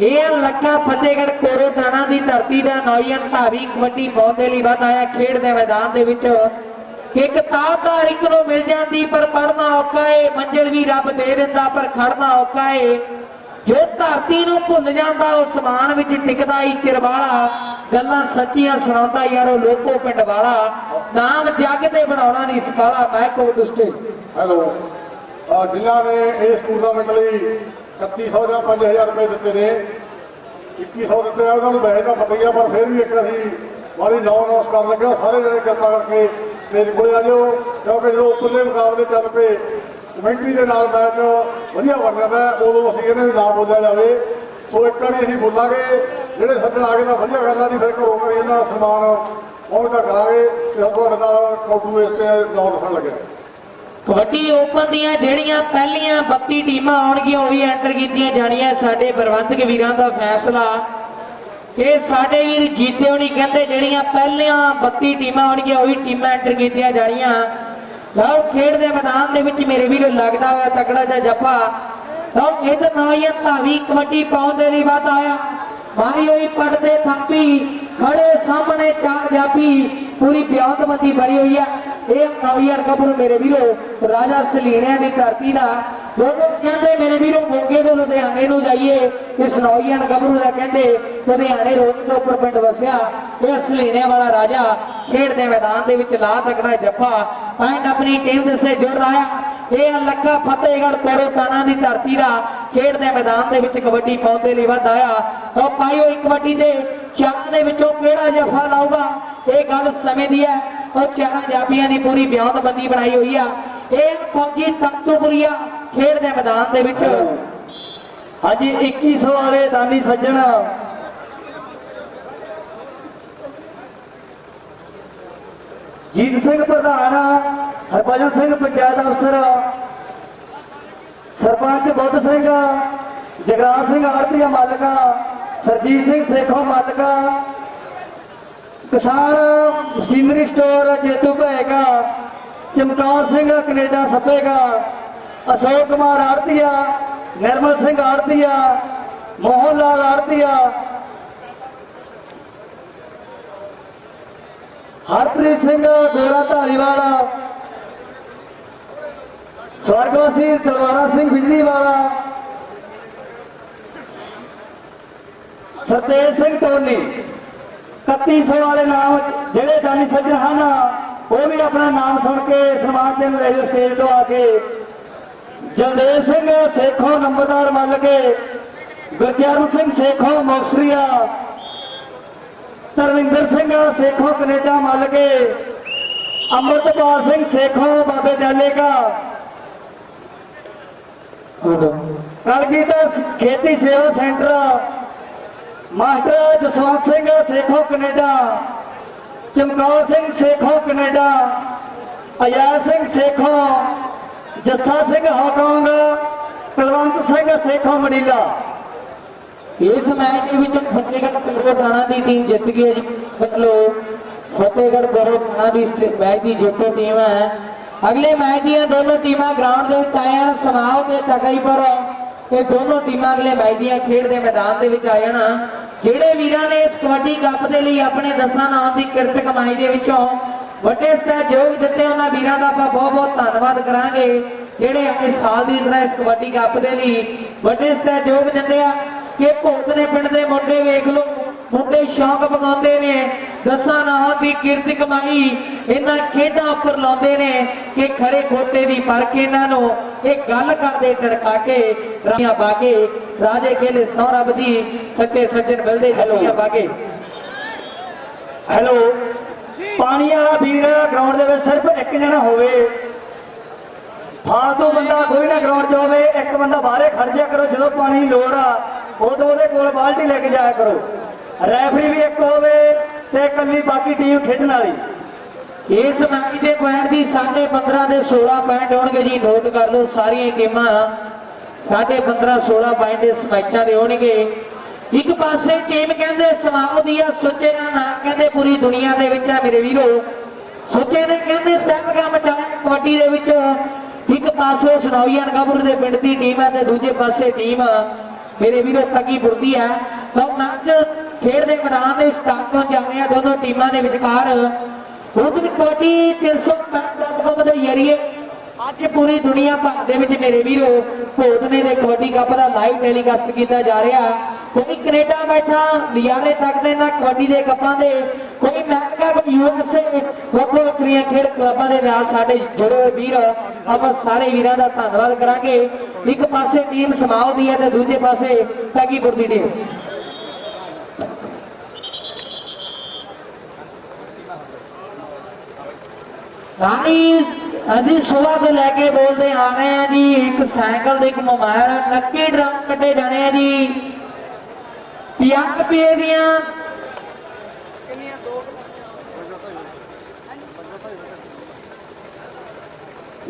D: ਇਹ ਲੱਖਾ ਫਤਿਹਗੜ੍ਹ ਕੋਰੋ ਦੀ ਧਰਤੀ ਦਾ ਨੌਜਵਾਨ ਧਾਵੀ ਕਬੱਡੀ ਪਾਉਣ ਦੇ ਲਈ ਬਾਤ ਆਇਆ। ਖੇਡ ਦੇ ਮੈਦਾਨ ਦੇ ਵਿੱਚ ਇੱਕ ਤਾਕਤਾਰ ਇੱਕ ਨੂੰ ਮਿਲ ਜਾਂਦੀ, ਪਰ ਪੜਨਾ ਔਖਾ ਏ, ਮੰਜ਼ਿਲ ਵੀ ਰੱਬ ਦੇ ਦਿੰਦਾ, ਪਰ ਖੜਨਾ ਔਖਾ ਏ। ਜੋ ਧਰਤੀ ਨੂੰ ਭੁੱਲ ਜਾਂਦਾ, ਉਹ ਸਮਾਨ ਵਿੱਚ ਟਿਕਦਾ ਹੀ ਚਿਰਵਾਲਾ ਗੱਲਾਂ ਸੱਚੀਆਂ ਸੁਣਾਉਂਦਾ ਯਾਰੋ ਲੋਕੋ ਪਿੰਡ ਵਾਲਾ। ਨਾਮ ਜੱਗ ਤੇ ਬਣਾਉਣਾ ਨਹੀਂ ਸਿਖਾਲਾ ਮੈਂ ਕੋ ਦੁਸ਼ਟੇ।
E: ਹੈਲੋ। ਅਹ ਜਿਨ੍ਹਾਂ ਨੇ ਇਸ ਟੂਰਨਾਮੈਂਟ ਲਈ 3100 ਜਾਂ 5000 ਰੁਪਏ ਦਿੱਤੇ ਨੇ। 2100 ਦਿੱਤੇ ਆ, ਉਹਨਾਂ ਨੂੰ ਵੈਸੇ ਤਾਂ ਪਤਾ ਹੀ ਆ, ਪਰ ਫਿਰ ਵੀ ਇੱਕ ਅਸੀਂ ਵਾਰੀ ਨੌ ਨੌਸ ਕਰਨ ਲੱਗੇ ਸਾਰੇ ਜਣੇ ਕਿਰਪਾ ਕਰਕੇ ਸਟੇਜ ਕੋਲੇ ਆ ਜਾਓ, ਕਿਉਂਕਿ ਜਦੋਂ ਉੱਪਰਲੇ ਮੁਕਾਬਲੇ ਚੱਲ ਪਏ ਕਮੈਂਟਰੀ ਦੇ ਨਾਲ ਮੈਚ ਵਧੀਆ ਬਣ ਜਾਂਦਾ ਉਦੋਂ ਅਸੀਂ ਕਹਿੰਦੇ ਵੀ ਨਾ ਬੋਲਿਆ ਜਾਵੇ। ਸੋ ਇੱਕ ਵਾਰੀ ਅਸੀਂ ਬੋਲਾਂਗੇ, ਜਿਹੜੇ ਸੱਜਣ ਆ ਗਏ ਤਾਂ ਵਧੀਆ ਗੱਲ ਆ ਜੀ, ਫਿਰ ਘਰੋਂ ਘਰੀ ਇਹਨਾਂ ਦਾ ਸਨਮਾਨ ਪਹੁੰਚਦਾ ਕਰਾਂਗੇ ਤੇ ਹੁਣ ਤੁਹਾਡੇ ਨਾਲ ਇਸ ਤੇ ਨਾਮ ਦੱਸਣ ਲੱਗਿਆ
D: ਕਬੱਡੀ ਓਪਨ ਦੀਆਂ ਜਿਹੜੀਆਂ ਪਹਿਲੀਆਂ 32 ਟੀਮਾਂ ਆਉਣਗੀਆਂ, ਉਹ ਵੀ ਐਂਟਰ ਕੀਤੀਆਂ ਜਾਣੀਆਂ ਸਾਡੇ ਪ੍ਰਬੰਧਕ ਵੀਰਾਂ ਦਾ ਫੈਸਲਾ। ਇਹ ਸਾਡੇ ਵੀਰ ਜੀਤੇ ਹੋਣੀ ਕਹਿੰਦੇ ਜਿਹੜੀਆਂ ਪਹਿਲੀਆਂ 32 ਟੀਮਾਂ ਆਉਣਗੀਆਂ, ਉਹੀ ਟੀਮਾਂ ਐਂਟਰ ਕੀਤੀਆਂ ਜਾਣੀਆਂ। ਲਓ, ਖੇਡ ਦੇ ਮੈਦਾਨ ਦੇ ਵਿੱਚ ਮੇਰੇ ਵੀਰੋ ਲੱਗਦਾ ਹੋਇਆ ਤਕੜਾ ਜਿਹਾ ਜੱਫਾ। ਤਾਂ ਇਧਰ ਹੀ ਧਾਵੀ ਕਬੱਡੀ ਪਾਉਣ ਦੇ ਲਈ ਬਾਤ ਆਇਆ। ਮਾਰੀ ਹੋਈ ਪੜਦੇ ਤੇ ਥੰਪੀ, ਖੜੇ ਸਾਹਮਣੇ ਚਾਰ ਜਾਪੀ, ਪੂਰੀ ਬਿਆਨਤਮੰਦੀ ਬਣੀ ਹੋਈ ਹੈ ਇਹ ਨਵੀਆਂ ਗੱਭਰੂ ਮੇਰੇ ਵੀਰੋ, ਰਾਜਾ ਸਲੀਣਿਆਂ ਦੀ ਧਰਤੀ ਦਾ। ਲੋਕ ਕਹਿੰਦੇ ਮੇਰੇ ਵੀਰੋ, ਮੋਗੇ ਤੋਂ ਲੁਧਿਆਣੇ ਨੂੰ ਜਾਈਏ ਇਸ ਨੌਜਵਾਨ ਗੱਭਰੂ ਦਾ ਕਹਿੰਦੇ, ਲੁਧਿਆਣੇ ਰੋਡ ਦੇ ਉੱਪਰ ਪਿੰਡ ਵਸਿਆ, ਇਹ ਸਲੀਣਿਆਂ ਵਾਲਾ ਰਾਜਾ ਖੇਡ ਦੇ ਮੈਦਾਨ ਦੇ ਵਿੱਚ ਲਾ ਸਕਦਾ ਜੱਫਾ। ਐਂਡ ਆਪਣੀ ਟੀਮ ਦੇ ਸੇ ਜੁੜ ਰਿਹਾ ਇਹ ਆ ਲੱਖਾ ਫਤਿਹਗੜ੍ਹ ਕੋਰੋ ਤਾਣਾ ਦੀ ਧਰਤੀ ਦਾ। ਖੇਡ ਦੇ ਮੈਦਾਨ ਦੇ ਵਿੱਚ ਕਬੱਡੀ ਪਾਉਣ ਦੇ ਲਈ ਵੱਧ ਆਇਆ। ਉਹ ਪਾਈ ਕਬੱਡੀ ਦੇ ਚਾਰ ਦੇ ਵਿੱਚੋਂ ਕਿਹੜਾ ਜਫ਼ਾ ਲਾਊਗਾ? ਇਹ ਗੱਲ ਸਮੇਂ ਦੀ ਹੈ। ਉਹ ਚਾਰਾਂ ਜਾਪੀਆਂ ਦੀ ਪੂਰੀ ਬਿਆਨਤਬੰਦੀ ਬਣਾਈ ਹੋਈ ਆ। ਇਹ ਫੌਜੀ ਤਖਤੂਪੁਰੀਆ ਖੇਡ ਦੇ ਮੈਦਾਨ ਦੇ ਵਿੱਚ।
B: ਹਾਂਜੀ 2100 ਵਾਲੇ ਦਾਨੀ ਸੱਜਣ ਜੀਤ ਸਿੰਘ ਪ੍ਰਧਾਨ ਹਰਭਜਨ ਸਿੰਘ ਪੰਚਾਇਤ ਅਫਸਰ ਸਰਪੰਚ ਬੁੱਧ ਸਿੰਘ ਜਗਰਾਜ ਸਿੰਘ ਆੜਤੀਆ ਮਾਲਕਾ ਸਰਜੀਤ ਸਿੰਘ ਸੇਖੋ ਮਾਲਕਾ ਕਿਸਾਨ ਮਸ਼ੀਨਰੀ ਸਟੋਰ ਜੇਤੂ ਭੈਗਾ ਚਮਕੌਰ ਸਿੰਘ ਕੈਨੇਡਾ ਸੱਪੇਗਾ ਅਸ਼ੋਕ ਕੁਮਾਰ ਆੜਤੀਆ ਨਿਰਮਲ ਸਿੰਘ ਆੜਤੀਆ ਮੋਹਨ ਲਾਲ ਆੜਤੀਆ ਹਰਪ੍ਰੀਤ ਸਿੰਘ ਗੋਰਾ ਢਾਲੀਵਾਲ ਸਵਰਗਵਾਸੀ ਤਲਵਾਰਾ ਸਿੰਘ ਬਿਜਲੀ ਵਾਲਾ। ਸਰਤੇਜ ਸਿੰਘ ਟੋਨੀ 3100 ਵਾਲੇ ਨਾਮ, ਜਿਹੜੇ ਦਾਨੀ ਸੱਜਣ ਹਨ, ਉਹ ਵੀ ਆਪਣਾ ਨਾਮ ਸੁਣ ਕੇ ਸਨਮਾਨ ਚੰਨ ਰਹੇ ਸਟੇਜ ਤੋਂ ਆ ਕੇ ਜਗਦੇਵ ਸਿੰਘ ਸੇਖੋ ਨੰਬਰਦਾਰ ਮੰਨ ਕੇ, ਗੁਰਚਰਨ ਸਿੰਘ ਸੇਖੋ ਮੁਕਸਰੀਆ ਤਰਵਿੰਦਰ ਸਿੰਘ ਸੇਖੋਂ ਕੈਨੇਡਾ ਮੱਲ ਕੇ। ਅੰਮ੍ਰਿਤਪਾਲ ਸਿੰਘ ਸੇਖੋਂ ਬਾਬੇ ਜਾਲੇ ਕਾ। ਕਲਗੀਧਰ ਖੇਤੀ ਸੇਵਾ centre master Jaswant Singh Sekhon Canada. Chamkaur Singh Sekhon Canada. ਅਯਾਰ Singh Sekhon. Jassa Singh Hong Kong Kulwant Singh Sekhon ਮੜੀਲਾ।
D: ਇਸ ਮੈਚ ਦੇ ਵਿੱਚ ਫਤਿਹਗੜ੍ਹ ਕੋਰੋ ਥਾਣਾ ਦੀ ਟੀਮ ਜਿੱਤ ਗਈ ਹੈ ਜੀ। ਮਤਲੋ ਫਤਿਹਗੜ੍ਹ ਕੋਰੋ ਥਾਣਾ ਦੀ ਇਸ ਮੈਚ ਦੀ ਜੇਤੂ ਟੀਮ ਹੈ। ਅਗਲੇ ਮੈਚ ਦੀਆਂ ਦੋਨੋਂ ਟੀਮਾਂ ਗਰਾਊਂਡ ਦੇ ਵਿੱਚ ਆਇਆ ਸਮਾਓ ਤੇ ਤਗਈ ਪਰ ਦੋਨੋਂ ਟੀਮਾਂ ਅਗਲੇ ਮੈਚ ਦੀਆਂ ਖੇਡ ਦੇ ਮੈਦਾਨ ਦੇ ਵਿੱਚ ਆ ਜਾਣਾ ਜਿਹੜੇ ਵੀਰਾਂ ਨੇ ਇਸ ਕਬੱਡੀ ਕੱਪ ਦੇ ਲਈ ਆਪਣੇ ਦਸਾਂ ਨਾਮ ਦੀ ਕਿਰਤ ਕਮਾਈ ਦੇ ਵਿੱਚੋਂ ਵੱਡੇ ਸਹਿਯੋਗ ਦਿੱਤੇ, ਉਹਨਾਂ ਵੀਰਾਂ ਦਾ ਆਪਾਂ ਬਹੁਤ ਬਹੁਤ ਧੰਨਵਾਦ ਕਰਾਂਗੇ। ਜਿਹੜੇ ਆਪਣੇ ਸਾਲ ਦੀ ਤਰ੍ਹਾਂ ਇਸ ਕਬੱਡੀ ਕੱਪ ਦੇ ਲਈ ਵੱਡੇ ਸਹਿਯੋਗ ਦਿੰਦੇ ਆ ਕਿ ਭੋਗ ਦੇ ਪਿੰਡ ਦੇ ਮੁੰਡੇ ਵੇਖ ਲਓ ਮੁੰਡੇ ਸ਼ੌਂਕ ਪਗਾਉਂਦੇ ਨੇ ਦਸਾਂ ਨਾਹਾਂ ਦੀ ਕਿਰਤ ਕਮਾਈ ਇਹਨਾਂ ਖੇਡਾਂ ਉੱਪਰ ਲਾਉਂਦੇ ਨੇ ਕਿ ਖਰੇ ਖੋਟੇ ਦੀ ਫ਼ਰਕ ਇਹਨਾਂ ਨੂੰ। ਇਹ ਗੱਲ ਕਰਦੇ ਟੜਕਾ ਕੇ ਪਾ ਕੇ ਰਾਜੇ ਖੇਲੇ ਸੌਰਵ ਦੀ ਸੱਚੇ ਸੱਜਣ ਮਿਲਦੇ ਜੱਲੀਆਂ ਕੇ।
B: ਹੈਲੋ ਪਾਣੀ ਵਾਲਾ ਵੀਰ ਗਰਾਊਂਡ ਦੇ ਵਿੱਚ ਸਿਰਫ ਇੱਕ ਜਣਾ ਹੋਵੇ ਫਾਲਤੂ ਬੰਦਾ ਕੋਈ ਨਾ ਗਰਾਊਂਡ 'ਚ ਹੋਵੇ, ਇੱਕ ਬੰਦਾ ਬਾਹਰੇ ਖੜ ਜਾਇਆ ਕਰੋ, ਜਦੋਂ ਪਾਣੀ ਦੀ ਲੋੜ ਆ, ਉਦੋਂ ਉਹਦੇ ਕੋਲ ਬਾਲਟੀ ਲੈ ਕੇ ਜਾਇਆ ਕਰੋ। ਰੈਫਰੀ ਵੀ ਇੱਕ ਹੋਵੇ ਤੇ ਇਕੱਲੀ ਬਾਕੀ ਟੀਮ ਖੇਡਣ ਵਾਲੀ।
D: ਇਸ ਮੈਚ ਦੇ ਪੁਆਇੰਟ ਦੀ 15.5 ਦੇ 16 ਪੁਆਇੰਟ ਹੋਣਗੇ ਜੀ, ਨੋਟ ਕਰ ਲਓ ਸਾਰੀਆਂ ਗੇਮਾਂ। 15.5 16 ਪੁਆਇੰਟ ਇਸ ਮੈਚਾਂ ਦੇ ਹੋਣਗੇ। ਇੱਕ ਪਾਸੇ ਟੀਮ ਕਹਿੰਦੇ ਸਮਾਉ ਦੀ ਆ, ਸੁੱਚੇ ਦਾ ਨਾਂ ਕਹਿੰਦੇ ਪੂਰੀ ਦੁਨੀਆ ਦੇ ਵਿੱਚ ਆ ਮੇਰੇ ਵੀਰੋ। ਸੁੱਚੇ ਨੇ ਕਹਿੰਦੇ ਸਹਿਬਗਾ ਮਚਾਇਆ ਕਬੱਡੀ ਦੇ ਵਿੱਚ। ਇੱਕ ਪਾਸੇ ਸਨੌਈਆ ਗੱਭਰੂ ਦੇ ਪਿੰਡ ਦੀ ਟੀਮ ਹੈ ਤੇ ਦੂਜੇ ਪਾਸੇ ਟੀਮ ਮੇਰੇ ਵੀਰੋ ਤਗੀ ਬੁਰਦੀ ਹੈ ਸਭ ਮੈਚ ਖੇਡ ਦੇ ਮੈਦਾਨ ਦੇ ਸਟਾਰਟ ਤੋਂ ਜਾ ਰਹੇ ਆ ਦੋਨੋਂ ਟੀਮਾਂ ਦੇ ਵਿਚਕਾਰ। ਉਧਰ ਕਬੱਡੀ 365 ਦੇ ਜਰੀਏ ਅੱਜ ਪੂਰੀ ਦੁਨੀਆ ਭਰ ਦੇ ਵਿੱਚ ਮੇਰੇ ਵੀਰੋ ਭੋਦਨੇ ਦੇ ਕਬੱਡੀ ਕੱਪ ਦਾ ਲਾਈਵ ਟੈਲੀਕਾਸਟ ਕੀਤਾ ਜਾ ਰਿਹਾ। ਕੋਈ ਕੈਨੇਡਾ ਬੈਠਾ ਲਿਆਰੇ ਤੱਕ ਦੇ ਨਾ ਕਬੱਡੀ ਦੇ ਕੱਪਾਂ ਦੇ। ਕੋਈ ਅਮਰੀਕਾ, ਕੋਈ ਯੂਐਸਏ ਵੱਖੋ ਵੱਖਰੀਆਂ ਖੇਡ ਕਲੱਬਾਂ ਦੇ ਨਾਲ ਸਾਡੇ ਜੁੜੇ ਵੀਰ, ਆਪਾਂ ਸਾਰੇ ਵੀਰਾਂ ਦਾ ਧੰਨਵਾਦ ਕਰਾਂਗੇ। ਇੱਕ ਪਾਸੇ ਟੀਮ ਸਮਾਉ ਦੀ ਹੈ ਤੇ ਦੂਜੇ ਪਾਸੇ ਪੈਗੀਪੁਰ ਦੀ ਟੀਮ ਰਾਣੀ ਅਸੀਂ ਸੁਬਾਹ ਤੋਂ ਲੈ ਕੇ ਬੋਲਦੇ ਆ ਰਹੇ ਆ ਜੀ, ਇੱਕ ਸਾਈਕਲ ਦੇ ਇੱਕ ਮੋਬਾਈਲ ਲੱਕੀ ਡਰਮ ਕੱਢੇ ਜਾਣੇ ਆ ਜੀ। 50 ਰੁਪਏ ਦੀਆਂ।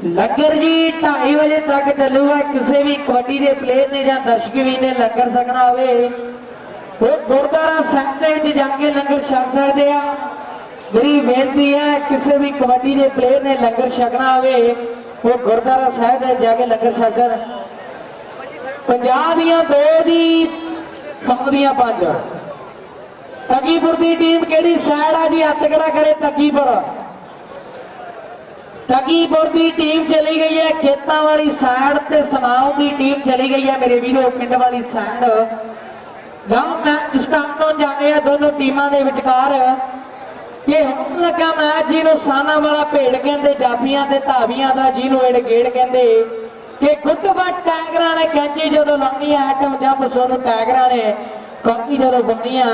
D: ਲੰਗਰ ਜੀ 2:30 ਵਜੇ ਤੱਕ ਚੱਲੂਗਾ, ਕਿਸੇ ਵੀ ਕਬੱਡੀ ਦੇ ਪਲੇਅਰ ਨੇ ਜਾਂ ਦਰਸ਼ਕ ਵੀ ਨੇ ਲੰਗਰ ਸਕਣਾ ਹੋਵੇ। ਉਹ ਗੁਰਦੁਆਰਾ ਸੈਂਟਰ ਵਿੱਚ ਜਾ ਕੇ ਲੰਗਰ ਛਕ ਸਕਦੇ ਆ। ਮੇਰੀ ਬੇਨਤੀ ਹੈ, ਕਿਸੇ ਵੀ ਕਬੱਡੀ ਦੇ ਪਲੇਅਰ ਨੇ ਲੰਗਰ ਛਕਣਾ ਹੋਵੇ, ਉਹ ਗੁਰਦੁਆਰਾ ਸਾਹਿਬ ਦੇ ਜਾ ਕੇ ਲੰਗਰ ਛਕਣ। 50 ਦੀਆਂ ਦੋ ਦੀ 100 ਦੀਆਂ ਪੰਜ। ਤਕੀਪੁਰ ਦੀ ਟੀਮ ਕਿਹੜੀ ਸਾਈਡ ਆ ਜੀ? ਹੱਥ ਖੜਾ ਕਰੇ ਤਕੀਪੁਰ। ਤਕੀਪੁਰ ਦੀ ਟੀਮ ਚਲੀ ਗਈ ਹੈ, ਖੇਤਾਂ ਵਾਲੀ ਸਾਈਡ ਤੇ ਸਮਾਉ ਦੀ ਟੀਮ ਚਲੀ ਗਈ ਹੈ, ਮੇਰੇ ਵੀਰੋ, ਪਿੰਡ ਵਾਲੀ ਸਾਈਡ ਗਾਉਂ ਮੈਚ ਸਟਾਰਟ ਤੋਂ ਜਾਂਦੇ ਆ, ਦੋਨੋਂ ਟੀਮਾਂ ਦੇ ਵਿਚਕਾਰ। ਇਹ ਹੁਣ ਲੱਗਾ ਮੈਚ ਜਿਹਨੂੰ ਸਾਨਾ ਵਾਲਾ ਭੇੜ ਕਹਿੰਦੇ, ਜਾਫੀਆਂ ਤੇ ਧਾਵੀਆਂ ਦਾ ਜਿਹਨੂੰ ਏੜ ਕਹਿੰਦੇ। ਕਿ ਗੁੱਟਬਾ ਟੈਗਰਾਂ ਨੇ ਕੈਂਚੀ ਜਦੋਂ ਲਾਉਣੀ ਆ, ਐਟਮ ਜੰਪ ਸੋਨੂੰ ਟੈਗਰਾਂ ਨੇ ਕਾਪੀ ਜਦੋਂ ਬੰਦੀਆਂ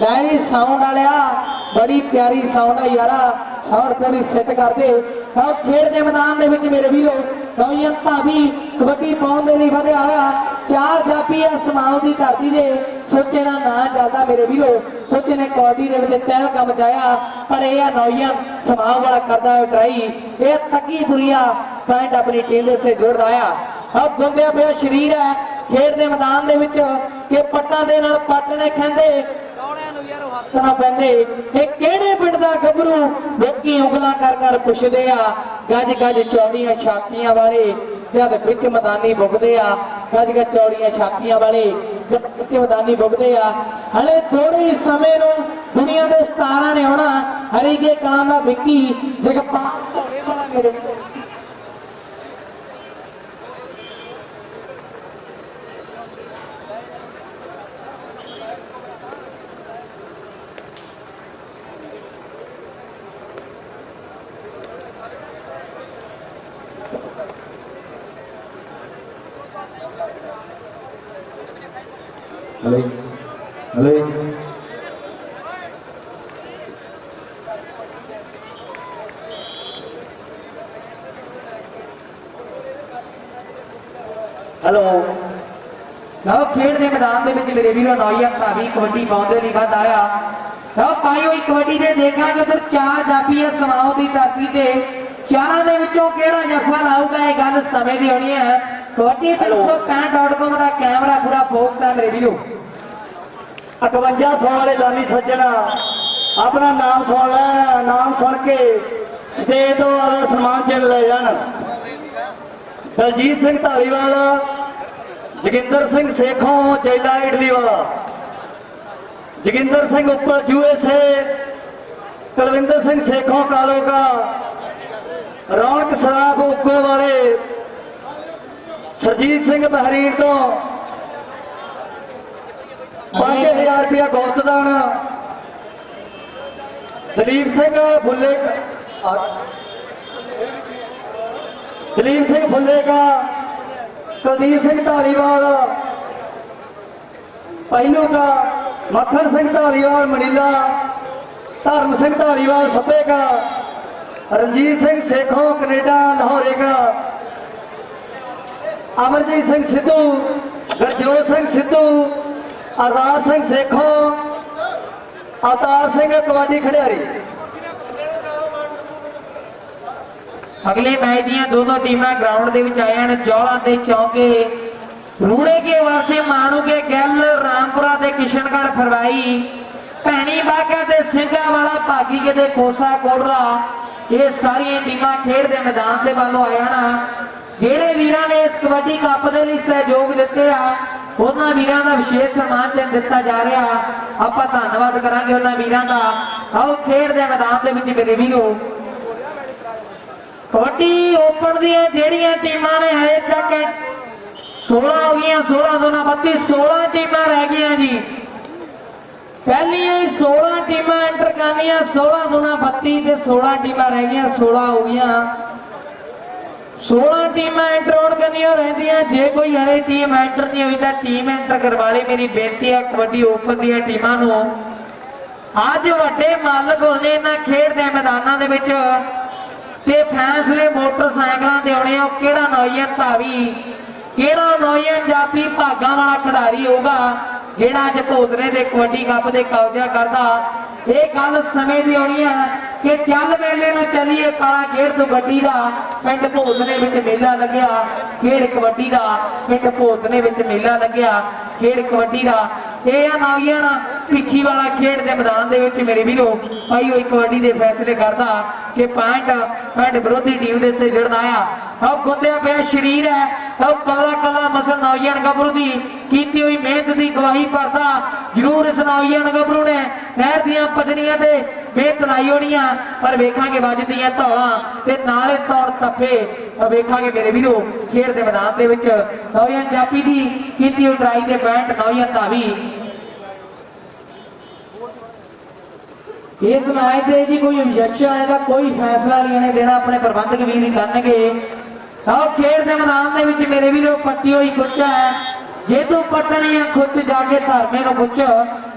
D: ਡਾਇਰੀ ਸਾਊਂਡ ਵਾਲਿਆ, ਬੜੀ ਪਿਆਰੀ ਸਾਊਂਡ ਆ ਯਾਰਾ, ਸਾਊਂਡ ਥੋੜੀ ਸੈੱਟ ਕਰਦੇ। ਆਹ ਖੇਡ ਦੇ ਮੈਦਾਨ ਦੇ ਵਿੱਚ ਮੇਰੇ ਵੀਰੋ, ਨੌਜਵਾਨ ਭਾਵੀ ਕਬੱਡੀ ਪਾਉਣ ਦੇ ਲਈ ਵਧਿਆ ਹੋਇਆ। ਚਾਰ ਜਾਪੀ ਆ ਸਮਾਉ ਦੀ ਧਰਤੀ ਦੇ ਸੋਚੇ ਦਾ ਨਾਂ ਚੱਲਦਾ ਮੇਰੇ ਵੀਰੋ। ਸੋਚੇ ਨੇ ਕਬੱਡੀ ਦੇ ਵਿੱਚ ਤਹਿਲ ਕੰਮ ਜਾਇਆ, ਪਰ ਇਹ ਆ ਨੌਜਵਾਨ ਸਮਾਉ ਵਾਲਾ ਕਰਦਾ ਹੋਇਆ ਟਰਾਈ ਇਹ ਤੱਕੀ ਬੁਰੀਆ ਪੁਆਇੰਟ ਆਪਣੀ ਟੀਮ ਦੇ ਸੇ ਜੋੜਦਾ ਆ। ਆ ਗੁੰਦਿਆ ਪਿਆ ਸਰੀਰ ਹੈ, ਖੇਡ ਦੇ ਮੈਦਾਨ ਦੇ ਵਿੱਚ ਕਿ ਪੱਟਾਂ ਦੇ ਨਾਲ ਪੱਟ ਨੇ ਖੰਦੇ ਹੱਥ ਪੈਂਦੇ, ਇਹ ਕਿਹੜੇ ਪਿੰਡ ਦਾ ਗੱਭਰੂ? ਲੋਕੀ ਉਂਗਲਾਂ ਕਰ ਕਰ ਪੁੱਛਦੇ ਆ, ਗੱਜ ਗੱਜ ਚੌੜੀਆਂ ਛਾਤੀਆਂ ਵਾਲੇ ਜਦ ਵਿੱਚ ਮੈਦਾਨੀ ਬੁਗਦੇ ਆ, ਗੱਜ ਗੱਜ ਚੌੜੀਆਂ ਛਾਤੀਆਂ ਵਾਲੇ ਜਦ ਵਿੱਚ ਮੈਦਾਨੀ ਬੁਗਦੇ ਆ। ਹਲੇ ਥੋੜੇ ਸਮੇਂ ਨੂੰ ਦੁਨੀਆ ਦੇ ਸਤਾਰਾਂ ਨੇ ਆਉਣਾ, ਹਰੀਕੇ ਕਲਾਂ ਦਾ ਵਿੱਕੀ, ਜਗਪਾਲ ਧੋੜੇ ਵਾਲਾ ਮੇਰੇ
B: ਹਲੇ ਹਲੇ
D: ਹੈਲੋ ਲਓ ਖੇਡ ਦੇ ਮੈਦਾਨ ਦੇ ਵਿੱਚ ਮੇਰੇ ਵੀਰੋ ਨੌਜਵਾਨ ਧਾਵੀ ਕਬੱਡੀ ਪਾਉਂਦੇ ਲਈ ਵੱਧ ਆਇਆ। ਲਓ ਪਾਈ ਹੋਈ ਕਬੱਡੀ ਦੇ ਦੇਖਾਂਗੇ ਉਧਰ ਚਾਰ ਜਾਪੀ ਹੈ ਸਮਾਉ ਦੀ ਧਰਤੀ ਤੇ ਚਾਰਾਂ ਦੇ ਵਿੱਚੋਂ ਕਿਹੜਾ ਜੱਫਾ ਲਾਊਗਾ ਇਹ ਗੱਲ ਸਮੇਂ ਦੀ ਹੋਣੀ ਹੈ। ਕਬੱਡੀ 365.com ਦਾ ਕੈਮਰਾ ਪੂਰਾ ਫੋਕਸ ਹੈ ਮੇਰੇ ਵੀਰੋ।
B: 51 ਵਾਲੇ ਦਾਨੀ ਸੱਜਣਾ ਆਪਣਾ ਨਾਮ ਸੁਣ ਲੈ, ਨਾਮ ਸੁਣ ਕੇ ਸਟੇਜ ਤੋਂ ਆਪਣਾ ਸਨਮਾਨ ਚਿੰਨ੍ਹ ਲੈ ਜਾਣ। ਦਲਜੀਤ ਸਿੰਘ ਢਾਲੀਵਾਲ ਜੋਗਿੰਦਰ ਸਿੰਘ ਸੇਖੋਂ, ਚੈਲਾ ਇਡਲੀ ਵਾਲਾ। ਜੋਗਿੰਦਰ ਸਿੰਘ ਉੱਪਰ ਯੂਐਸਏ ਕੁਲਵਿੰਦਰ ਸਿੰਘ ਸੇਖੋਂ ਕਾਲੋਗਾ ਰੌਣਕ ਸਰਾਬ ਉੱਗੋ ਵਾਲੇ ਸਰਜੀਤ ਸਿੰਘ ਬਹਿਰੀਰ ਤੋਂ 5000 ਰੁਪਇਆ ਗੌਤਦਾਨ ਦਲੀਪ ਸਿੰਘ ਫੁੱਲੇ ਦਲੀਪ ਸਿੰਘ ਫੁੱਲੇਗਾ ਕੁਲਦੀਪ ਸਿੰਘ ਢਾਲੀਵਾਲ। ਪਹਿਲੂ ਦਾ ਮੱਖਣ ਸਿੰਘ ਢਾਲੀਵਾਲ ਮਨੀਲਾ। ਧਰਮ ਸਿੰਘ ਢਾਲੀਵਾਲ ਸੱਪੇਗਾ ਰਣਜੀਤ ਸਿੰਘ ਸੇਖੋਂ ਕੈਨੇਡਾ ਲਾਹੌਰੇਗਾ ਅਮਰਜੀਤ ਸਿੰਘ ਸਿੱਧੂ, ਗਰਜੋਤ ਸਿੰਘ ਸਿੱਧੂ ਅਰਦਾਸ ਸਿੰਘ ਸੇਖੋਂ, ਅਵਤਾਰ ਸਿੰਘ ਕਬੱਡੀ ਖਿਡਾਰੀ।
D: ਅਗਲੇ ਮੈਚ ਦੀਆਂ ਦੋਨੋਂ ਟੀਮਾਂ ਗਰਾਊਂਡ ਦੇ ਵਿੱਚ ਆਏ ਹਨ। ਜੌਲਾ ਤੇ ਚੌਂਕੇ ਰੂੜੇ ਕੇ ਵਾਸੇ ਮਾਣੂ ਕੇ ਗੱਲ, ਰਾਮਪੁਰਾ ਤੇ ਕਿਸ਼ਨਗੜ੍ਹ ਫਰਵਾਈ। ਭੈਣੀ ਬਾਗਾ ਤੇ ਸਿੰਘਾ ਵਾਲਾ ਭਾਗੀ ਕਿਤੇ ਕੋਸਾ ਖੋਸਾ ਕੋਟਲਾ। ਇਹ ਸਾਰੀਆਂ ਟੀਮਾਂ ਖੇਡ ਦੇ ਮੈਦਾਨ ਦੇ ਵੱਲੋਂ ਆਇਆ ਹਨ। ਜਿਹੜੇ ਵੀਰਾਂ ਨੇ ਇਸ ਕਬੱਡੀ ਕੱਪ ਦੇ ਲਈ ਸਹਿਯੋਗ ਦਿੱਤੇ ਆ ਉਹਨਾਂ ਵੀਰਾਂ ਦਾ ਵਿਸ਼ੇਸ਼ ਸਨਮਾਨ ਚਿੰਨ੍ਹ ਦਿੱਤਾ ਜਾ ਰਿਹਾ। ਆਪਾਂ ਧੰਨਵਾਦ ਕਰਾਂਗੇ ਉਹਨਾਂ ਵੀਰਾਂ ਦਾ। ਆਓ ਖੇਡ ਦੇ ਮੈਦਾਨ ਦੇ ਵਿੱਚ ਮੇਰੇ ਵੀਰੋ। ਕਬੱਡੀ ਓਪਨ ਦੀਆਂ ਜਿਹੜੀਆਂ ਟੀਮਾਂ ਨੇ ਹਜੇ ਤੱਕ 16 ਹੋ ਗਈਆਂ 16 ਦੋਨਾਂ 32 16 ਟੀਮਾਂ ਰਹਿ ਗਈਆਂ ਜੀ। ਪਹਿਲੀਆਂ ਹੀ 16 ਟੀਮਾਂ ਐਂਟਰ ਕਰਨੀਆਂ 16 ਦੋਨਾਂ 32 ਤੇ 16 ਟੀਮਾਂ ਰਹਿ ਗਈਆਂ 16 ਹੋ ਗਈਆਂ। 16 ਟੀਮਾਂ ਐਂਟਰ ਕਰਨੀਆਂ ਰਹਿੰਦੀਆਂ। ਜੇ ਕੋਈ ਹਲੇ ਟੀਮ ਐਂਟਰ ਨਹੀਂ ਹੋਈ ਤਾਂ ਟੀਮ ਐਂਟਰ ਕਰਵਾ ਲਈ। ਮੇਰੀ ਬੇਨਤੀ ਹੈ, ਕਬੱਡੀ ਓਪਨ ਦੀਆਂ ਟੀਮਾਂ ਨੂੰ। ਅੱਜ ਵੱਡੇ ਮਾਲਕ ਹੋਣੇ ਇਹਨਾਂ ਖੇਡ ਦੇ ਮੈਦਾਨਾਂ ਦੇ ਵਿੱਚ। ਤੇ ਫੈਸਲੇ ਮੋਟਰਸਾਈਕਲਾਂ ਤੇ ਆਉਣੇ ਆ। ਉਹ ਕਿਹੜਾ ਨੌਜਵਾਨ ਭਾਵੀ, ਕਿਹੜਾ ਨੌਜਵਾਨ ਜਾਪੀ ਭਾਗਾਂ ਵਾਲਾ ਖਿਡਾਰੀ ਹੋਊਗਾ? ਜਿਹੜਾ ਅੱਜ ਭੋਦਰੇ ਦੇ ਕਬੱਡੀ ਕੱਪ ਦੇ ਕਬਜ਼ਾ ਕਰਦਾ, ਇਹ ਗੱਲ ਸਮੇਂ ਦੀ ਆਉਣੀ ਹੈ ਕਿ ਚੱਲ ਮੇਲੇ ਨੂੰ ਚੱਲੀਏ ਕਾਲਾ ਖੇਡ ਤੋਂ ਗੱਡੀ ਦਾ, ਪਿੰਡ ਭੋਦਰੇ ਵਿੱਚ ਮੇਲਾ ਲੱਗਿਆ, ਖੇਡ ਕਬੱਡੀ ਦਾ, ਪਿੰਡ ਭੋਦਰੇ ਵਿੱਚ ਮੇਲਾ ਲੱਗਿਆ, ਖੇਡ ਕਬੱਡੀ ਦਾ। ਇਹ ਆ ਨੌਜਵਾਨ ਭਿੱਖੀ ਵਾਲਾ ਖੇਡ ਦੇ ਮੈਦਾਨ ਦੇ ਵਿੱਚ ਮੇਰੇ ਵੀਰੋ, ਭਾਈ ਉਹ ਕਬੱਡੀ ਦੇ ਫੈਸਲੇ ਕਰਦਾ ਕਿ ਪੁਆਇੰਟ ਪੁਆਇੰਟ ਵਿਰੋਧੀ ਟੀਮ ਦੇ ਸੇ ਜੜਨ ਆਇਆ। ਆਹ ਗੁੰਦਿਆ ਪਿਆ, ਸ਼ਰੀਰ ਹੈ, ਆਹ ਕੱਲਾ ਕੱਲਾ ਮਸਲ ਨੌਜਵਾਨ ਗੱਭਰੂ ਦੀ ਕੀਤੀ ਹੋਈ ਮਿਹਨਤ ਦੀ ਗਵਾਹੀ ਭਰਦਾ ਜ਼ਰੂਰ ਇਸ ਨੌਜਵਾਨ ਨੇ। ਨਹਿਰ ਦੀਆਂ ਪਜਣੀਆਂ ਤੇ ਮਿਹਨਤ ਲਾਈ ਹੋਣੀ ਪਰ ਵੇਖਾਂਗੇ ਵੱਜਦੀਆਂ ਧੌਲਾਂ ਤੇ ਨਾਲੇ ਤੌੜ ਤੱਫੇ ਵੇਖਾਂਗੇ ਮੇਰੇ ਵੀਰੋ, ਖੇਡ ਦੇ ਮੈਦਾਨ ਦੇ ਵਿੱਚ ਨੌਜਵਾਨ ਜਾਪੀ ਦੀ ਕੀਤੀ ਹੋਈ ਟਰਾਈ ਦੇ ਨੌਜਵਾਨ ਦਾ ਇਸ ਮੈਚ ਤੇ ਜੀ ਕੋਈ objection ਆਏਗਾ ਕੋਈ ਫੈਸਲਾ ਨਹੀਂ ਇਹਨੇ ਦੇਣਾ। ਆਪਣੇ ਪ੍ਰਬੰਧਕ ਵੀਰ ਹੀ ਕਰਨਗੇ। ਆਓ ਖੇਡ ਦੇ ਮੈਦਾਨ ਦੇ ਵਿੱਚ ਮੇਰੇ ਵੀਰੋ, ਪੱਟੀ ਹੋਈ ਕੁੱਚ ਹੈ। ਜੇ ਤੂੰ ਪਟਣੀ ਹੈ ਜਾ ਕੇ ਧਰਮੇ ਨੂੰ ਪੁੱਛ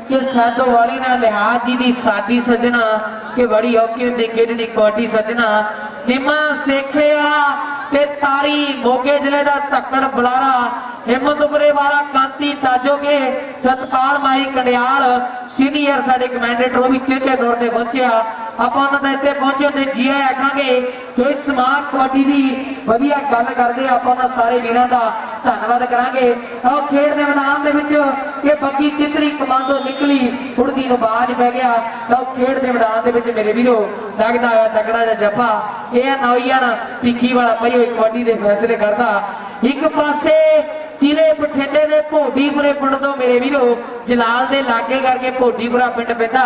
D: ਕਿ ਸਾਡੋ ਵਾਲੀ ਨਾਲ ਲਿਹਾਜ਼ ਜੀ ਦੀ ਸਾਡੀ ਸੱਜਣਾ ਕਿ ਬੜੀ ਔਖੀ ਹੁੰਦੀ ਖੇਡ ਦੀ ਕਬੱਡੀ ਨਿਮਾ ਸੇਖਿਆ ਤੇ ਤਾਰੀ ਮੋਗੇ ਜ਼ਿਲ੍ਹੇ ਦਾ ਧੱਕੜ ਬੁਲਾਰਾ। ਹਿੰਮਤਪੁਰੇ ਵਾਲਾ ਕਾਂਤੀ ਤਾਜੋਗੇ। ਸਤਪਾਲ ਮਾਈ ਕੰਡਿਆਲ ਸੀਨੀਅਰ ਸਾਡੇ ਕਮੈਂਡੇਟਰ ਉਹ ਵੀ ਚੇਚੇ ਦੌਰ ਤੇ ਪਹੁੰਚਿਆ। ਆਪਾਂ ਉਹਨਾਂ ਦਾ ਇੱਥੇ ਪਹੁੰਚੇ ਤੇ ਜੀ ਆਖਾਂਗੇ ਜੋ ਇਸ ਸਮਾਰਟ ਕਬੱਡੀ ਦੀ ਵਧੀਆ ਗੱਲ ਕਰਦੇ ਆ, ਆਪਾਂ ਉਹਨਾਂ ਸਾਰੇ ਵੀਰਾਂ ਦਾ ਧੰਨਵਾਦ ਕਰਾਂਗੇ। ਆਓ ਖੇਡ ਦੇ ਮੈਦਾਨ ਦੇ ਵਿੱਚ ਇਹ ਬੱਗੀ ਤਿਤਲੀ ਕਮਾਂਡੋ ਨਿਕਲੀ ਉੜਦੀ ਨੂੰ ਬਾਜ ਪੈ ਗਿਆ। ਆਓ ਖੇਡ ਦੇ ਮੈਦਾਨ ਦੇ ਵਿੱਚ ਮੇਰੇ ਵੀਰੋ ਲੱਗਦਾ ਹੋਇਆ ਤਕੜਾ ਜਿਹਾ ਜੱਫਾ। ਇਹ ਆ ਨੌਜਵਾਨ ਭਿੱਖੀ ਵਾਲਾ ਪਈ ਹੋਈ ਕਬੱਡੀ ਦੇ ਫੈਸਲੇ ਕਰਦਾ। ਇੱਕ ਪਾਸੇ ਜ਼ਿਲ੍ਹੇ ਬਠਿੰਡੇ ਦੇ ਭੋਡੀਪੁਰੇ ਪਿੰਡ ਤੋਂ ਮੇਰੇ ਵੀਰੋ, ਜਲਾਲ ਦੇ ਲਾਗੇ ਕਰਕੇ ਭੋਡੀਪੁਰਾ ਪਿੰਡ ਪੈਂਦਾ।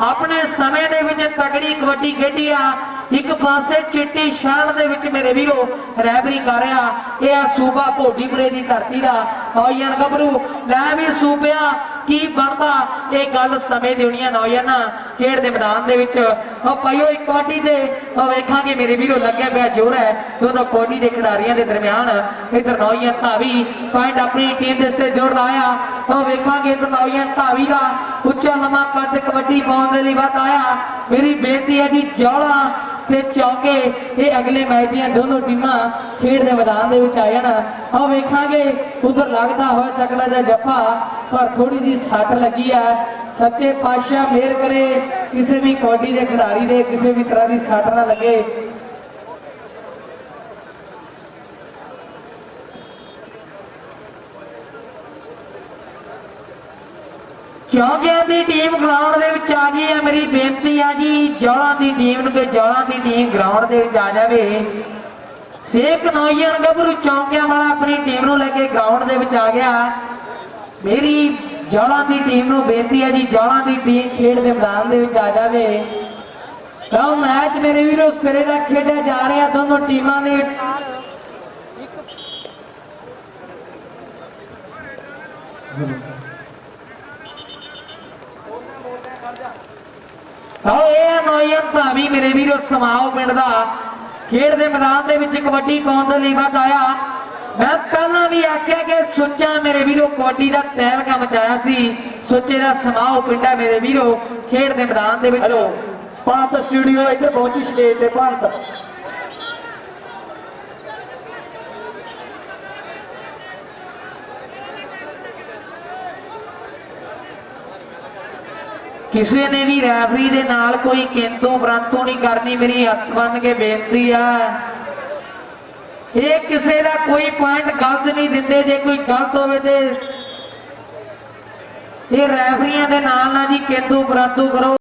D: ਆਪਣੇ ਸਮੇਂ ਦੇ ਵਿੱਚ ਤਗੜੀ ਕਬੱਡੀ ਖੇਡੀ ਆ। ਇੱਕ ਪਾਸੇ ਚਿੱਟੀ ਸ਼ਾਨ ਦੇ ਵਿੱਚ ਮੇਰੇ ਵੀਰੋ, ਰੈਬਰੀ ਕਰ ਰਿਹਾ। ਇਹ ਆ ਸੂਬਾ ਭੋਡੀਪੁਰੇ ਦੀ ਧਰਤੀ ਦਾ। ਨੌਜਵਾਨ ਗੱਭਰੂ ਲੈ ਵੀ ਸੂਬਿਆ। ਕੀ ਬਣਦਾ? ਇਹ ਗੱਲ ਸਮੇਂ ਦੀ ਹੋਣੀ ਆ ਨੌਜਵਾਨਾਂ। ਖੇਡ ਦੇ ਮੈਦਾਨ ਦੇ ਵਿੱਚ। ਉਹ ਪਾਈਓ ਇੱਕ ਕਬੱਡੀ ਦੇ ਉਹ ਵੇਖਾਂਗੇ, ਮੇਰੇ ਵੀਰੋ, ਲੱਗਿਆ ਪਿਆ ਜੋਰ ਹੈ। ਦੋਨੋਂ ਕਬੱਡੀ ਦੇ ਖਿਡਾਰੀਆਂ ਦੇ ਦਰਮਿਆਨ ਇਧਰ ਨੌਜਵਾਨ ਧਾਵੀ ਪੁਆਇੰਟ ਆਪਣੀ ਟੀਮ ਦੇ ਸੇ ਜੋੜ ਆਇਆ। ਉਹ ਵੇਖਾਂਗੇ ਇਧਰ ਨੌਜਵਾਨ ਧਾਵੀ ਦਾ। ਉੱਚਾ ਲੰਮਾ ਕੱਦ ਕਬੱਡੀ ਪਾਉਣ ਦੇ ਲਈ ਵੱਧ ਆਇਆ। ਮੇਰੀ ਬੇਨਤੀ ਹੈ ਜੀ ਜੌਲਾ ਤੇ ਚੌਕੇ ਇਹ ਅਗਲੇ ਮੈਚ ਦੀਆਂ ਦੋਨੋਂ ਟੀਮਾਂ ਖੇਡ ਦੇ ਮੈਦਾਨ ਦੇ ਵਿੱਚ ਆ ਜਾਣ। ਆਓ ਵੇਖਾਂਗੇ, ਉਧਰ ਲੱਗਦਾ ਹੋਇਆ ਤਕੜਾ ਜਿਹਾ ਜੱਫਾ, ਪਰ ਥੋੜੀ ਜੀ ਸੱਟ ਲੱਗੀ ਆ। ਸੱਚੇ ਪਾਤਸ਼ਾਹ ਮਿਹਰ ਕਰੇ, ਕਿਸੇ ਵੀ ਕਬੱਡੀ ਦੇ ਖਿਡਾਰੀ ਦੇ, ਕਿਸੇ ਵੀ ਤਰ੍ਹਾਂ ਦੀ ਸੱਟ ਨਾ ਲੱਗੇ। ਚੌਂਕਿਆਂ ਦੀ ਟੀਮ ਗਰਾਊਂਡ ਦੇ ਵਿੱਚ ਆ ਗਈ ਹੈ, ਮੇਰੀ ਬੇਨਤੀ ਆ ਜੀ, ਜੌਲਾਂ ਦੀ ਟੀਮ ਨੂੰ ਕਿ ਜੌਲਾਂ ਦੀ ਟੀਮ ਗਰਾਊਂਡ ਦੇ ਵਿੱਚ ਆ ਜਾਵੇ। ਸੇਕ ਨੌਜਵਾਨ ਗੱਭਰੂ ਚੌਂਕਿਆਂ ਵਾਲਾ ਆਪਣੀ ਟੀਮ ਨੂੰ ਲੈ ਕੇ ਗਰਾਊਂਡ ਦੇ ਵਿੱਚ ਆ ਗਿਆ। ਮੇਰੀ ਜੌਲਾਂ ਦੀ ਟੀਮ ਨੂੰ ਬੇਨਤੀ ਹੈ ਜੀ, ਜੌਲਾਂ ਦੀ ਟੀਮ ਖੇਡ ਦੇ ਮੈਦਾਨ ਦੇ ਵਿੱਚ ਆ ਜਾਵੇ। ਤਾਂ ਮੈਚ ਮੇਰੇ ਵੀਰੋ ਸਿਰੇ ਦਾ ਖੇਡਿਆ ਜਾ ਰਿਹਾ, ਦੋਨੋਂ ਟੀਮਾਂ ਦੇ। ਆਓ ਇਹ ਆ ਨੌਜਵਾਨ ਮੇਰੇ ਵੀਰੋ, ਸਮਾਓ ਪਿੰਡ ਦਾ। ਖੇਡ ਦੇ ਮੈਦਾਨ ਦੇ ਵਿੱਚ ਕਬੱਡੀ ਪਾਉਣ ਦੇ ਲਈ ਵੱਧ ਆਇਆ। ਮੈਂ ਪਹਿਲਾਂ ਵੀ ਆਖਿਆ ਕਿ ਸੁੱਚਾ ਮੇਰੇ ਵੀਰੋ, ਕਬੱਡੀ ਦਾ ਤਹਿਲਕਾ ਮਚਾਇਆ ਸੀ। ਸੁੱਚੇ ਦਾ ਸਮਾਓ ਪਿੰਡ ਹੈ ਮੇਰੇ ਵੀਰੋ, ਖੇਡ ਦੇ ਮੈਦਾਨ ਦੇ ਵਿੱਚ।
B: ਹੈਲੋ ਪੰਤ ਸਟੂਡੀਓ ਇੱਧਰ ਪਹੁੰਚੀ ਸਟੇਜ ਤੇ, ਭਾਰਤ।
D: ਕਿਸੇ ਨੇ ਵੀ ਰੈਫਰੀ ਦੇ ਨਾਲ ਕੋਈ ਕਿੰਤੂ ਪ੍ਰੰਤੂ ਨਹੀਂ ਕਰਨੀ, ਮੇਰੀ ਹੱਥ ਬੰਨ ਕੇ ਬੇਨਤੀ ਆ। ਇਹ ਕਿਸੇ ਦਾ ਕੋਈ ਪੁਆਇੰਟ ਗਲਤ ਨਹੀਂ ਦਿੰਦੇ, ਜੇ ਕੋਈ ਗਲਤ ਹੋਵੇ ਤੇ ਇਹ ਰੈਫਰੀਆਂ ਦੇ ਨਾਲ ਨਾ ਜੀ ਕਿੰਤੂ ਪ੍ਰੰਤੂ ਕਰੋ।